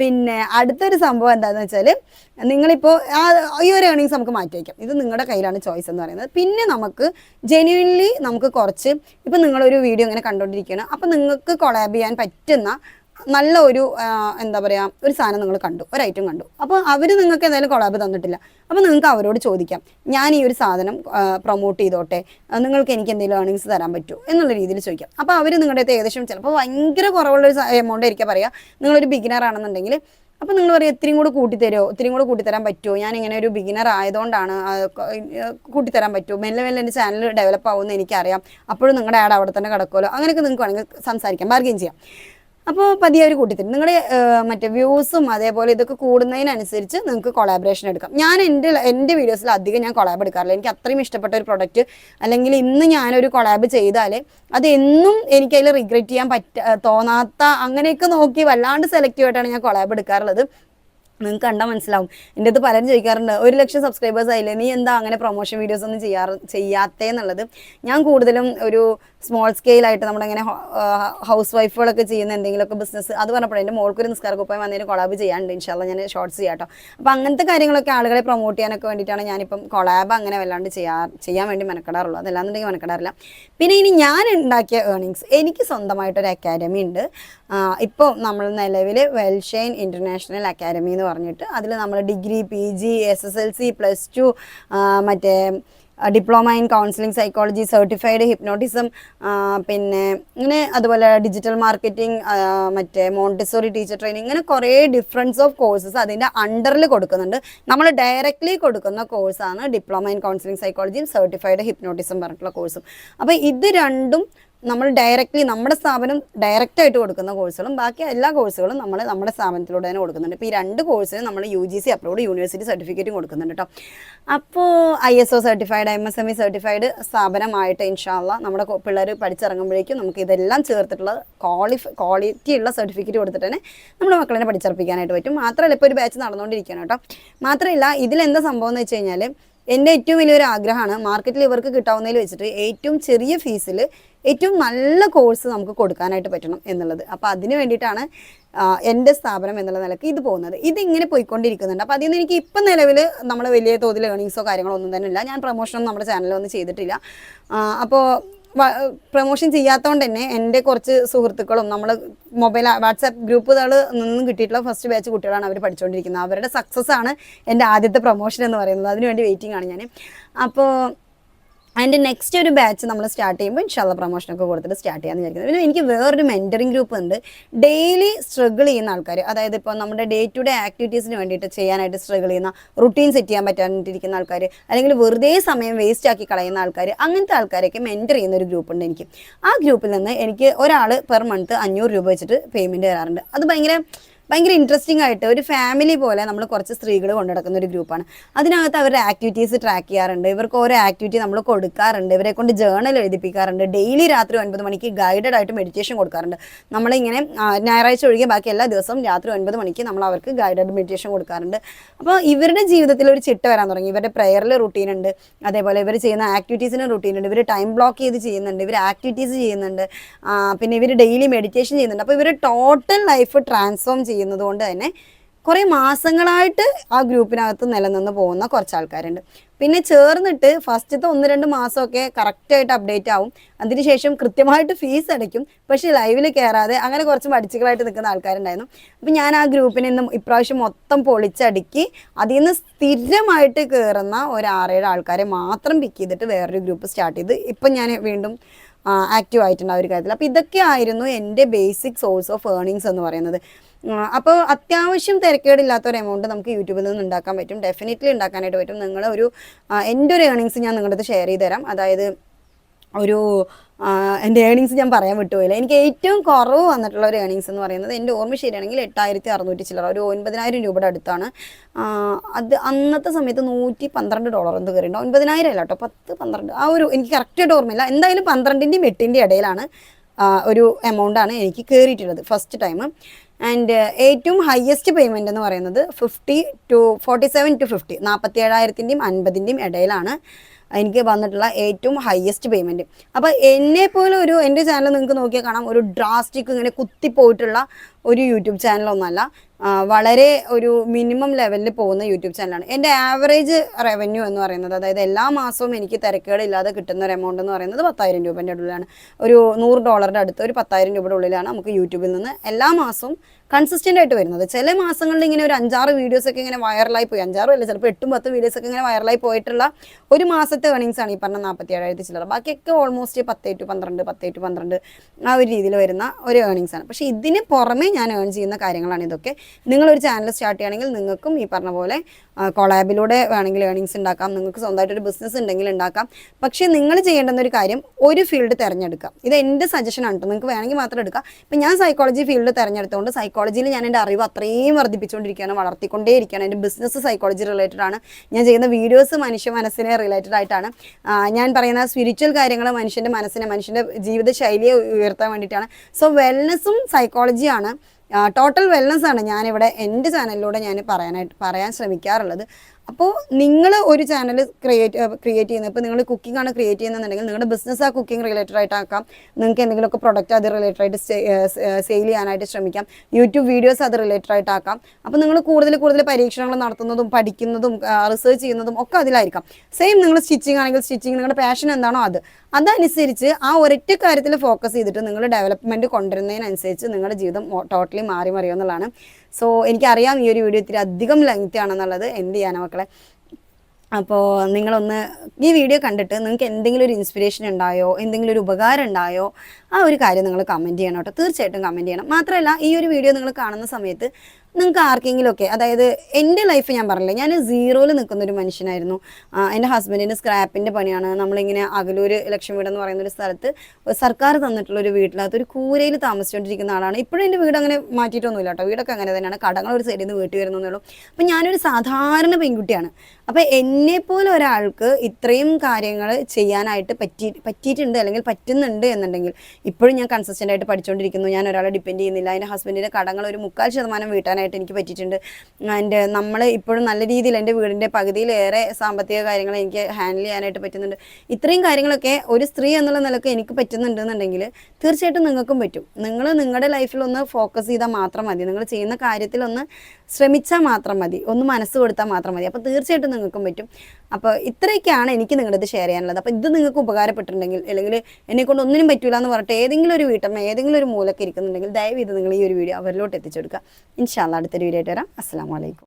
പിന്നെ അടുത്തൊരു സംഭവം എന്താണെന്ന് വെച്ചാൽ നിങ്ങളിപ്പോൾ ആ ഈ ഒരു ഏണിങ്സ് നമുക്ക് മാറ്റി വയ്ക്കാം ഇത് നിങ്ങളുടെ കയ്യിലാണ് ചോയ്സ് എന്ന് പറയുന്നത്. പിന്നെ നമുക്ക് ജെന്യുവൻലി നമുക്ക് കുറച്ച് ഇപ്പം നിങ്ങളൊരു വീഡിയോ ഇങ്ങനെ കണ്ടുകൊണ്ടിരിക്കുകയാണ് അപ്പൊ നിങ്ങൾക്ക് കൊളാബ് ചെയ്യാൻ പറ്റുന്ന നല്ല ഒരു എന്താ പറയുക ഒരു സാധനം നിങ്ങൾ കണ്ടു ഒരു ഐറ്റം കണ്ടു. അപ്പോൾ അവർ നിങ്ങൾക്ക് എന്തായാലും കൊളാബ് തന്നിട്ടില്ല. അപ്പോൾ നിങ്ങൾക്ക് അവരോട് ചോദിക്കാം ഞാൻ ഈ ഒരു സാധനം പ്രൊമോട്ട് ചെയ്തോട്ടെ നിങ്ങൾക്ക് എനിക്ക് എന്തെങ്കിലും ഏർണിങ്സ് തരാൻ പറ്റുമോ എന്നുള്ള രീതിയിൽ ചോദിക്കാം. അപ്പോൾ അവർ നിങ്ങളുടെ അടുത്ത് ഏകദേശം ചിലപ്പോൾ ഭയങ്കര കുറവുള്ളൊരു എമൗണ്ട് ആയിരിക്കും പറയുക നിങ്ങളൊരു ബിഗിനർ ആണെന്നുണ്ടെങ്കിൽ അപ്പോൾ നിങ്ങൾ പറയും ഇത്തിരിയും കൂടെ കൂട്ടിത്തരുമോ ഇത്തിരിയും കൂടെ കൂട്ടിത്തരാൻ പറ്റുമോ ഞാൻ ഇങ്ങനെ ഒരു ബിഗിനർ ആയതുകൊണ്ടാണ് കൂട്ടിത്തരാൻ പറ്റുമോ മെല്ലെ മെല്ലെ എന്റെ ചാനൽ ഡെവലപ്പ് ആവുമെന്ന് എനിക്കറിയാം. അപ്പോഴും നിങ്ങളുടെ ആഡ് അവിടെ തന്നെ കിടക്കുമല്ലോ. അങ്ങനെയൊക്കെ നിങ്ങൾക്ക് വേണമെങ്കിൽ സംസാരിക്കാം ബാർഗെയിൻ ചെയ്യാം. അപ്പോൾ പതിയെ ഒരു കൂട്ടിത്തരും. നിങ്ങളുടെ മറ്റേ വ്യൂസും അതേപോലെ ഇതൊക്കെ കൂടുന്നതിനനുസരിച്ച് നിങ്ങൾക്ക് കൊളാബറേഷൻ എടുക്കാം. ഞാൻ എന്റെ എന്റെ വീഡിയോസിൽ അധികം ഞാൻ കൊളാബ് എടുക്കാറില്ല. എനിക്ക് അത്രയും ഇഷ്ടപ്പെട്ട ഒരു പ്രൊഡക്റ്റ് അല്ലെങ്കിൽ ഇന്ന് ഞാനൊരു കൊളാബ് ചെയ്താൽ അത് എന്നും എനിക്ക് അതിൽ റിഗ്രറ്റ് ചെയ്യാൻ പറ്റ തോന്നാത്ത അങ്ങനെയൊക്കെ നോക്കി വല്ലാണ്ട് സെലക്റ്റീവായിട്ടാണ് ഞാൻ കൊളാബ് എടുക്കാറുള്ളത്. നിങ്ങൾക്ക് കണ്ടാൽ മനസ്സിലാവും. എന്റെ അടുത്ത് പലരും ചോദിക്കാറുണ്ട് ഒരു ലക്ഷം സബ്സ്ക്രൈബേഴ്സ് ആയില്ലേ? നീ എന്താ അങ്ങനെ പ്രൊമോഷൻ വീഡിയോസ് ഒന്നും ചെയ്യാറ് ചെയ്യാത്തേ എന്നുള്ളത്. ഞാൻ കൂടുതലും ഒരു സ്മോൾ സ്കെയിലായിട്ട് നമ്മളിങ്ങനെ ഹൗസ് വൈഫുകളൊക്കെ ചെയ്യുന്ന എന്തെങ്കിലുമൊക്കെ ബിസിനസ് അത് പറഞ്ഞപ്പോൾ എന്റെ മോൾക്കൊരു നിസ്കാര കുപ്പായം വന്നതിന് കൊളാബ് ചെയ്യാനുണ്ട്. ഇൻഷാല്ല ഞാൻ ഷോർട്സ് ചെയ്യാം കേട്ടോ അപ്പോൾ അങ്ങനത്തെ കാര്യങ്ങളൊക്കെ ആളുകളെ പ്രൊമോട്ട് ചെയ്യാനൊക്കെ വേണ്ടിയിട്ടാണ് ഞാനിപ്പം കൊളാബ് അങ്ങനെ വല്ലാണ്ട് ചെയ്യാ ചെയ്യാൻ വേണ്ടി മെനക്കെടാറുള്ളൂ. അതല്ലാന്നുണ്ടെങ്കിൽ മെനക്കെടാറില്ല. പിന്നെ ഇനി ഞാൻ ഉണ്ടാക്കിയ ഏർണിങ്സ് എനിക്ക് സ്വന്തമായിട്ടൊരു അക്കാഡമി ഉണ്ട്. ഇപ്പോൾ നമ്മൾ നിലവിൽ വെൽഷൈൻ ഇന്റർനാഷണൽ അക്കാഡമി എന്ന് പറഞ്ഞിട്ട് അതിൽ നമ്മൾ degree P G S S L C plus two മറ്റേ diploma in counselling psychology certified hypnotism പിന്നെ ഇങ്ങനെ അതുപോലെ ഡിജിറ്റൽ മാർക്കറ്റിംഗ് മറ്റേ മോണ്ടിസോറി ടീച്ചർ ട്രെയിനിങ് ഇങ്ങനെ കുറേ ഡിഫറൻസ് ഓഫ് കോഴ്സസ് അതിന്റെ അണ്ടറിൽ കൊടുക്കുന്നുണ്ട്. നമ്മൾ ഡയറക്റ്റ്ലി കൊടുക്കുന്ന കോഴ്സാണ് ഡിപ്ലോമ ഇൻ കൗൺസിലിംഗ് സൈക്കോളജിയും സർട്ടിഫൈഡ് ഹിപ്നോട്ടിസം പറഞ്ഞിട്ടുള്ള കോഴ്സും അപ്പോൾ ഇത് രണ്ടും നമ്മൾ ഡയറക്റ്റ്ലി നമ്മുടെ സ്ഥാപനം ഡയറക്റ്റ് ആയിട്ട് കൊടുക്കുന്ന കോഴ്സുകളും ബാക്കി എല്ലാ കോഴ്സുകളും നമ്മൾ നമ്മുടെ സ്ഥാപനത്തിലൂടെ തന്നെ കൊടുക്കുന്നുണ്ട്. ഇപ്പോൾ ഈ രണ്ട് കോഴ്സിന് നമ്മൾ U G C approved university സർട്ടിഫിക്കറ്റും കൊടുക്കുന്നുണ്ട് കേട്ടോ അപ്പോൾ I S O certified M S M E certified സ്ഥാപനമായിട്ട് ഇൻഷാല്ല നമ്മുടെ പിള്ളേർ പഠിച്ചിറങ്ങുമ്പോഴേക്കും നമുക്ക് ഇതെല്ലാം ചേർത്തിട്ടുള്ള ക്വാളിഫ് ക്വാളിറ്റി ഉള്ള സർട്ടിഫിക്കറ്റ് കൊടുത്തിട്ട് തന്നെ നമ്മുടെ മക്കളെ പഠിച്ചിറപ്പിക്കാനായിട്ട് പറ്റും. മാത്രമല്ല ഇപ്പോൾ ഒരു ബാച്ച് നടന്നുകൊണ്ടിരിക്കുകയാണ് കേട്ടോ മാത്രമല്ല ഇതിലെന്താ സംഭവം എന്ന് വെച്ച് കഴിഞ്ഞാൽ എന്റെ ഏറ്റവും വലിയൊരു ആഗ്രഹമാണ് മാർക്കറ്റിൽ ഇവർക്ക് കിട്ടാവുന്നതിൽ വെച്ചിട്ട് ഏറ്റവും ചെറിയ ഫീസിൽ ഏറ്റവും നല്ല കോഴ്സ് നമുക്ക് കൊടുക്കാനായിട്ട് പറ്റണം എന്നുള്ളത്. അപ്പോൾ അതിന് വേണ്ടിയിട്ടാണ് എന്റെ സ്ഥാപനം എന്നുള്ള നിലയ്ക്ക് ഇത് പോകുന്നത്. ഇതിങ്ങനെ പോയിക്കൊണ്ടിരിക്കുന്നുണ്ട്. അപ്പോൾ അതിൽ എനിക്ക് ഇപ്പം നിലവിൽ നമ്മൾ വലിയ തോതിൽ ഏണിങ്സോ കാര്യങ്ങളോ ഒന്നും തന്നെ ഇല്ല. ഞാൻ പ്രൊമോഷനൊന്നും നമ്മുടെ ചാനലിൽ ഒന്നും ചെയ്തിട്ടില്ല. അപ്പോൾ പ്രൊമോഷൻ ചെയ്യാത്തതുകൊണ്ട് തന്നെ എന്റെ കുറച്ച് സുഹൃത്തുക്കളും നമ്മൾ മൊബൈൽ വാട്സാപ്പ് ഗ്രൂപ്പുകൾ നിന്നും കിട്ടിയിട്ടുള്ള ഫസ്റ്റ് ബാച്ച് കുട്ടികളാണ് അവർ പഠിച്ചുകൊണ്ടിരിക്കുന്നത് അവരുടെ സക്സസ് ആണ് എന്റെ ആദ്യത്തെ പ്രൊമോഷൻ എന്ന് പറയുന്നത്. അതിനുവേണ്ടി വെയിറ്റിംഗ് ആണ് ഞാൻ അപ്പോൾ അതിന്റെ നെക്സ്റ്റ് ഒരു ബാച്ച് നമ്മൾ സ്റ്റാർട്ട് ചെയ്യുമ്പോൾ ഇൻഷാല്ല പ്രൊമോഷനൊക്കെ കൊടുത്തിട്ട് സ്റ്റാർട്ട് ചെയ്യാമെന്ന് വിചാരിക്കുന്നത് പിന്നെ എനിക്ക് വേറൊരു മെന്ററിങ് ഗ്രൂപ്പ് ഉണ്ട്. ഡെയിലി സ്ട്രഗിൾ ചെയ്യുന്ന ആൾക്കാർ അതായത് ഇപ്പോൾ നമ്മുടെ ഡേ ടു ഡേ ആക്ടിവിറ്റീസിന് വേണ്ടിയിട്ട് ചെയ്യാനായിട്ട് സ്ട്രഗിൾ ചെയ്യുന്ന റുട്ടീൻ സെറ്റ് ചെയ്യാൻ പറ്റാണ്ടിരിക്കുന്ന ആൾക്കാർ അല്ലെങ്കിൽ വെറുതെ സമയം വേസ്റ്റ് ആക്കി കളയുന്ന ആൾക്കാർ അങ്ങനത്തെ ആൾക്കാരൊക്കെ മെന്റർ ചെയ്യുന്ന ഒരു ഗ്രൂപ്പ് ഉണ്ട് എനിക്ക്. ആ ഗ്രൂപ്പിൽ നിന്ന് എനിക്ക് ഒരാൾ പെർ മന്ത് അഞ്ഞൂറ് രൂപ വെച്ചിട്ട് പേയ്മെന്റ് തരാറുണ്ട്. അത് ഭയങ്കര ഭയങ്കര ഇൻട്രസ്റ്റിംഗ് ആയിട്ട് ഒരു ഫാമിലി പോലെ നമ്മൾ കുറച്ച് സ്ത്രീകൾ കൊണ്ടുനടക്കുന്ന ഒരു ഗ്രൂപ്പാണ് അതിനകത്ത് അവരുടെ ആക്ടിവിറ്റീസ് ട്രാക്ക് ചെയ്യാറുണ്ട്. ഇവർക്ക് ഓരോ ആക്ടിവിറ്റി നമ്മൾ കൊടുക്കാറുണ്ട്. ഇവരെ കൊണ്ട് ജേണൽ എഴുതിപ്പിക്കാറുണ്ട്. ഡെയിലി രാത്രി ഒൻപത് മണിക്ക് ഗൈഡഡ് ആയിട്ട് മെഡിറ്റേഷൻ കൊടുക്കാറുണ്ട്. നമ്മളിങ്ങനെ ഞായറാഴ്ച ഒഴികെ ബാക്കി എല്ലാ ദിവസവും രാത്രി ഒൻപത് മണിക്ക് നമ്മൾ അവർക്ക് ഗൈഡഡ് മെഡിറ്റേഷൻ കൊടുക്കാറുണ്ട്. അപ്പോൾ ഇവരുടെ ജീവിതത്തിൽ ഒരു ചിട്ട വരാൻ തുടങ്ങി. ഇവരുടെ പ്രെയറിൽ റുട്ടീൻ ഉണ്ട്. അതേപോലെ ഇവർ ചെയ്യുന്ന ആക്ടിവിറ്റീസിന് റുട്ടീൻ ഉണ്ട്. ഇവർ ടൈം ബ്ലോക്ക് ചെയ്ത് ചെയ്യുന്നുണ്ട്. ഇവർ ആക്ടിവിറ്റീസ് ചെയ്യുന്നുണ്ട്. പിന്നെ ഇവർ ഡെയിലി മെഡിറ്റേഷൻ ചെയ്യുന്നുണ്ട്. അപ്പോൾ ഇവർ ടോട്ടൽ ലൈഫ് ട്രാൻസ്ഫോം ചെയ്യുന്നത് കൊണ്ട് തന്നെ കുറേ മാസങ്ങളായിട്ട് ആ ഗ്രൂപ്പിനകത്ത് നിലനിന്ന് പോകുന്ന കുറച്ച് ആൾക്കാരുണ്ട് പിന്നെ ചേർന്നിട്ട് ഫസ്റ്റത്തെ ഒന്ന് രണ്ട് മാസമൊക്കെ കറക്റ്റായിട്ട് അപ്ഡേറ്റ് ആവും. അതിനുശേഷം കൃത്യമായിട്ട് ഫീസ് അടയ്ക്കും. പക്ഷേ ലൈവിൽ കയറാതെ അങ്ങനെ കുറച്ച് മടിച്ചുകളായിട്ട് നിൽക്കുന്ന ആൾക്കാരുണ്ടായിരുന്നു. അപ്പം ഞാൻ ആ ഗ്രൂപ്പിനെ ഇന്ന് ഇപ്രാവശ്യം മൊത്തം പൊളിച്ചടുക്കി അതിൽ നിന്ന് സ്ഥിരമായിട്ട് കയറുന്ന ഒരു ആറേഴ് ആൾക്കാരെ മാത്രം പിക്ക് ചെയ്തിട്ട് വേറൊരു ഗ്രൂപ്പ് സ്റ്റാർട്ട് ചെയ്ത് ഇപ്പം ഞാൻ വീണ്ടും ആക്റ്റീവ് ആയിട്ടുണ്ട് ആ ഒരു കാര്യത്തിൽ. അപ്പോൾ ഇതൊക്കെ ആയിരുന്നു എന്റെ ബേസിക് സോഴ്സ് ഓഫ് ഏർണിങ്സ് എന്ന് പറയുന്നത്. അപ്പോൾ അത്യാവശ്യം തിരക്കേടില്ലാത്ത ഒരു എമൗണ്ട് നമുക്ക് യൂട്യൂബിൽ നിന്ന് ഉണ്ടാക്കാൻ പറ്റും. ഡെഫിനറ്റ്ലി ഉണ്ടാക്കാനായിട്ട് പറ്റും. നിങ്ങൾ ഒരു എന്റെ ഒരു ഏണിങ്സ് ഞാൻ നിങ്ങളുടെ അടുത്ത് ഷെയർ ചെയ്ത് തരാം അതായത് ഒരു എന്റെ ഏണിങ്സ് ഞാൻ പറയാൻ വിട്ടുപോയില്ല. എനിക്ക് ഏറ്റവും കുറവ് വന്നിട്ടുള്ള ഒരു ഏണിങ്സ് എന്ന് പറയുന്നത് എന്റെ ഓർമ്മ ശരിയാണെങ്കിൽ എട്ടായിരത്തി അറുന്നൂറ്റി ചില്ലറ ഒരു ഒൻപതിനായിരം രൂപയുടെ അടുത്താണ്. അത് അന്നത്തെ സമയത്ത് നൂറ്റി പന്ത്രണ്ട് ഡോളർ എന്ത് കയറിയിട്ടുണ്ടോ ഒൻപതിനായിരം അല്ല കേട്ടോ പത്ത് പന്ത്രണ്ട്. ആ ഒരു എനിക്ക് കറക്റ്റായിട്ട് ഓർമ്മയില്ല. എന്തായാലും പന്ത്രണ്ടിന്റെയും എട്ടിന്റെയും ഇടയിലാണ് ഒരു എമൗണ്ടാണ് എനിക്ക് കയറിയിട്ടുള്ളത് ഫസ്റ്റ് ടൈം ആൻഡ് ഏറ്റവും ഹയസ്റ്റ് പേയ്മെന്റ് എന്ന് പറയുന്നത് fifty to forty seven to fifty നാൽപ്പത്തി ഏഴായിരത്തിന്റെയും അൻപതിന്റെയും ഇടയിലാണ് എനിക്ക് വന്നിട്ടുള്ള ഏറ്റവും ഹയസ്റ്റ് പേയ്മെന്റ് അപ്പോൾ എന്നെ പോലെ ഒരു എന്റെ ചാനൽ നിങ്ങൾക്ക് നോക്കിയാൽ കാണാം ഒരു ഡ്രാസ്റ്റിക് ഇങ്ങനെ കുത്തിപ്പോയിട്ടുള്ള ഒരു യൂട്യൂബ് ചാനലൊന്നല്ല ആ, വളരെ ഒരു മിനിമം ലെവലിൽ പോകുന്ന യൂട്യൂബ് ചാനലാണ് എന്റെ ആവറേജ് റവന്യൂ എന്ന് പറയുന്നത് അതായത് എല്ലാ മാസവും എനിക്ക് തിരക്കുകളില്ലാതെ കിട്ടുന്ന ഒരു എമൗണ്ട് എന്ന് പറയുന്നത് പത്തായിരം രൂപേന്റെ ഉള്ളിലാണ്. ഒരു നൂറ് ഡോളറിന്റെ അടുത്ത് ഒരു പത്തായിരം രൂപയുടെ ഉള്ളിലാണ് നമുക്ക് യൂട്യൂബിൽ നിന്ന് എല്ലാ മാസവും കൺസിസ്റ്റന്റ് ആയിട്ട് വരുന്നത്. ചില മാസങ്ങളിൽ ഇങ്ങനെ ഒരു അഞ്ചാറ് വീഡിയോസ് ഒക്കെ ഇങ്ങനെ വൈറലായി പോയി. അഞ്ചാറും അല്ല ചിലപ്പോൾ എട്ടും പത്ത് വീഡിയോസ് ഒക്കെ ഇങ്ങനെ വൈറലായി പോയിട്ടുള്ള ഒരു മാസത്തെ ഏണിങ്സ് ആണ് ഈ പറഞ്ഞ നാൽപ്പത്തി ഏഴായിരത്തി ചില്ലറ. ബാക്കിയൊക്കെ ഓൾമോസ്റ്റ് പത്ത് ടു പന്ത്രണ്ട് പത്ത് ടു പന്ത്രണ്ട് ആ ഒരു രീതിയിൽ വരുന്ന ഒരു ഏണിങ്സ് ആണ്. പക്ഷേ ഇതിന് പുറമേ ഞാൻ ഏൺ ചെയ്യുന്ന കാര്യങ്ങളാണ് ഇതൊക്കെ. നിങ്ങളൊരു ചാനൽ സ്റ്റാർട്ട് ചെയ്യുകയാണെങ്കിൽ നിങ്ങൾക്കും ഈ പറഞ്ഞ പോലെ കൊളാബിലൂടെ വേണമെങ്കിൽ ഏണിങ്സ് ഉണ്ടാക്കാം. നിങ്ങൾക്ക് സ്വന്തമായിട്ട് ഒരു ബിസിനസ് ഉണ്ടെങ്കിൽ ഉണ്ടാക്കാം. പക്ഷേ നിങ്ങൾ ചെയ്യേണ്ടുന്ന ഒരു കാര്യം ഒരു ഫീൽഡ് തിരഞ്ഞെടുക്കാം. ഇത് എന്റെ സജഷൻ ആണ് നിങ്ങൾക്ക് വേണമെങ്കിൽ മാത്രം എടുക്കാം. ഇപ്പം ഞാൻ സൈക്കോളജി ഫീൽഡ് തിരഞ്ഞെടുത്തുകൊണ്ട് സൈക്കോളജിയിൽ ഞാൻ എന്റെ അറിവ് അത്രയും വർദ്ധിപ്പിച്ചുകൊണ്ടിരിക്കുകയാണ് വളർത്തിക്കൊണ്ടേയിരിക്കുകയാണ്. എന്റെ ബിസിനസ് സൈക്കോളജി റിലേറ്റഡ് ആണ്. ഞാൻ ചെയ്യുന്ന വീഡിയോസ് മനുഷ്യ മനസ്സിനെ റിലേറ്റഡ് ആയിട്ടാണ്. ഞാൻ പറയുന്ന സ്പിരിച്വൽ കാര്യങ്ങൾ മനുഷ്യന്റെ മനസ്സിനെ മനുഷ്യന്റെ ജീവിത ശൈലിയെ ഉയർത്താൻ വേണ്ടിയിട്ടാണ്. സോ വെൽനെസ്സും സൈക്കോളജിയാണ് ടോട്ടൽ വെൽനസ് ആണ് ഞാനിവിടെ എന്റെ ചാനലിലൂടെ ഞാൻ പറയാനായിട്ട് പറയാൻ ശ്രമിക്കാറുള്ളത്. അപ്പോൾ നിങ്ങൾ ഒരു ചാനൽ ക്രിയേറ്റ് ക്രിയേറ്റ് ചെയ്യുന്നത് ഇപ്പോൾ നിങ്ങൾ കുക്കിംഗ് ആണ് ക്രിയേറ്റ് ചെയ്യുന്നതെന്നുണ്ടെങ്കിൽ നിങ്ങളുടെ ബിസിനസ് ആ കുക്കിംഗ് റിലേറ്റഡ് ആയിട്ട് ആക്കാം. നിങ്ങൾക്ക് എന്തെങ്കിലുമൊക്കെ പ്രൊഡക്റ്റ് അത് റിലേറ്റഡ് ആയിട്ട് സെയിൽ ചെയ്യാനായിട്ട് ശ്രമിക്കാം. യൂട്യൂബ് വീഡിയോസ് അത് റിലേറ്റഡ് ആയിട്ട് ആക്കാം. അപ്പോൾ നിങ്ങൾ കൂടുതൽ കൂടുതൽ പരീക്ഷണങ്ങൾ നടത്തുന്നതും പഠിക്കുന്നതും റിസർച്ച് ചെയ്യുന്നതും ഒക്കെ അതിലായിരിക്കാം. സെയിം നിങ്ങൾ സ്റ്റിച്ചിങ് ആണെങ്കിൽ സ്റ്റിച്ചിങ് നിങ്ങളുടെ പാഷൻ എന്താണോ അത്. അതനുസരിച്ച് ആ ഒരൊറ്റ കാര്യത്തിൽ ഫോക്കസ് ചെയ്തിട്ട് നിങ്ങൾ ഡെവലപ്മെന്റ് കൊണ്ടുവരുന്നതിനനുസരിച്ച് നിങ്ങളുടെ ജീവിതം ടോട്ടലി മാറി മറിയുമെന്നുള്ളതാണ് സോ എനിക്കറിയാം ഈ ഒരു വീഡിയോ ഇത്തിരി അധികം ലെങ്ത് ആണെന്നുള്ളത് എന്ത് ചെയ്യാനാ മക്കളെ? അപ്പോൾ നിങ്ങളൊന്ന് ഈ വീഡിയോ കണ്ടിട്ട് നിങ്ങൾക്ക് എന്തെങ്കിലും ഒരു ഇൻസ്പിറേഷൻ ഉണ്ടായോ? എന്തെങ്കിലും ഒരു ഉപകാരം ഉണ്ടായോ? ആ ഒരു കാര്യം നിങ്ങൾ കമന്റ് ചെയ്യണം കേട്ടോ. തീർച്ചയായിട്ടും കമന്റ് ചെയ്യണം. മാത്രമല്ല ഈ ഒരു വീഡിയോ നിങ്ങൾ കാണുന്ന സമയത്ത് നിങ്ങൾക്ക് ആർക്കെങ്കിലും ഒക്കെ അതായത് എന്റെ ലൈഫ് ഞാൻ പറഞ്ഞില്ല ഞാൻ സീറോയിൽ നിൽക്കുന്ന ഒരു മനുഷ്യനായിരുന്നു എന്റെ ഹസ്ബൻഡിന്റെ സ്ക്രാപ്പിന്റെ പണിയാണ്. നമ്മളിങ്ങനെ അകലൂർ ലക്ഷ്മി വീട് എന്ന് പറയുന്ന ഒരു സ്ഥലത്ത് സർക്കാർ തന്നിട്ടുള്ള ഒരു വീട്ടിലകത്ത് ഒരു കൂരയിൽ താമസിച്ചുകൊണ്ടിരിക്കുന്ന ആളാണ്. ഇപ്പോഴും എന്റെ വീട് അങ്ങനെ മാറ്റിയിട്ടൊന്നുമില്ല കേട്ടോ. വീടൊക്കെ അങ്ങനെ തന്നെയാണ്. കടങ്ങൾ ഒരു സൈഡിൽ നിന്ന് വീട്ടിൽ വരുന്നേ ഉള്ളൂ. അപ്പം ഞാനൊരു സാധാരണ പെൺകുട്ടിയാണ്. അപ്പം എന്നെപ്പോലെ ഒരാൾക്ക് ഇത്രയും കാര്യങ്ങൾ ചെയ്യാനായിട്ട് പറ്റി പറ്റിയിട്ടുണ്ട് അല്ലെങ്കിൽ പറ്റുന്നുണ്ട് എന്നുണ്ടെങ്കിൽ ഇപ്പോഴും ഞാൻ കൺസിസ്റ്റന്റ് ആയിട്ട് പഠിച്ചുകൊണ്ടിരിക്കുന്നു ഞാൻ ഒരാളെ ഡിപ്പെൻഡ് ചെയ്യുന്നില്ല. എന്റെ ഹസ്ബൻഡിന്റെ കടങ്ങൾ ഒരു മുക്കാൽ ശതമാനം വീട്ടാനായിട്ട് എനിക്ക് പറ്റിയിട്ടുണ്ട്. ആൻഡ് നമ്മൾ ഇപ്പോഴും നല്ല രീതിയിൽ എന്റെ വീടിന്റെ പകുതിയിലേറെ സാമ്പത്തിക കാര്യങ്ങൾ എനിക്ക് ഹാൻഡിൽ ചെയ്യാനായിട്ട് പറ്റുന്നുണ്ട്. ഇത്രയും കാര്യങ്ങളൊക്കെ ഒരു സ്ത്രീ എന്നുള്ള നിലയ്ക്ക് എനിക്ക് പറ്റുന്നുണ്ടെന്നുണ്ടെങ്കിൽ തീർച്ചയായിട്ടും നിങ്ങൾക്കും പറ്റും. നിങ്ങൾ നിങ്ങളുടെ ലൈഫിൽ ഒന്ന് ഫോക്കസ് ചെയ്താൽ മാത്രം മതി. നിങ്ങൾ ചെയ്യുന്ന കാര്യത്തിൽ ഒന്ന് ശ്രമിച്ചാൽ മാത്രം മതി. ഒന്ന് മനസ്സ് കൊടുത്താൽ മാത്രം മതി. അപ്പോൾ തീർച്ചയായിട്ടും നിങ്ങൾക്കും പറ്റും. അപ്പോൾ ഇത്രയൊക്കെയാണ് എനിക്ക് നിങ്ങളിത് ഷെയർ ചെയ്യാനുള്ളത്. അപ്പോൾ ഇത് നിങ്ങൾക്ക് ഉപകാരപ്പെട്ടിട്ടുണ്ടെങ്കിൽ അല്ലെങ്കിൽ എന്നെ കൊണ്ട് ഒന്നിനും പറ്റൂല എന്ന് പറഞ്ഞിട്ട് ഏതെങ്കിലും ഒരു വീട്ടമ്മ ഏതെങ്കിലും ഒരു മൂലക്ക് ഇരിക്കുന്നുണ്ടെങ്കിൽ ദയവ് ഇത് നിങ്ങൾ ഈ ഒരു വീഡിയോ അവരിലോട്ട് എത്തിച്ചു കൊടുക്കുക. ഇൻഷാല്ല അടുത്തൊരു വീഡിയോ ആയിട്ട് വരാം. അസ്സാം വലൈക്കും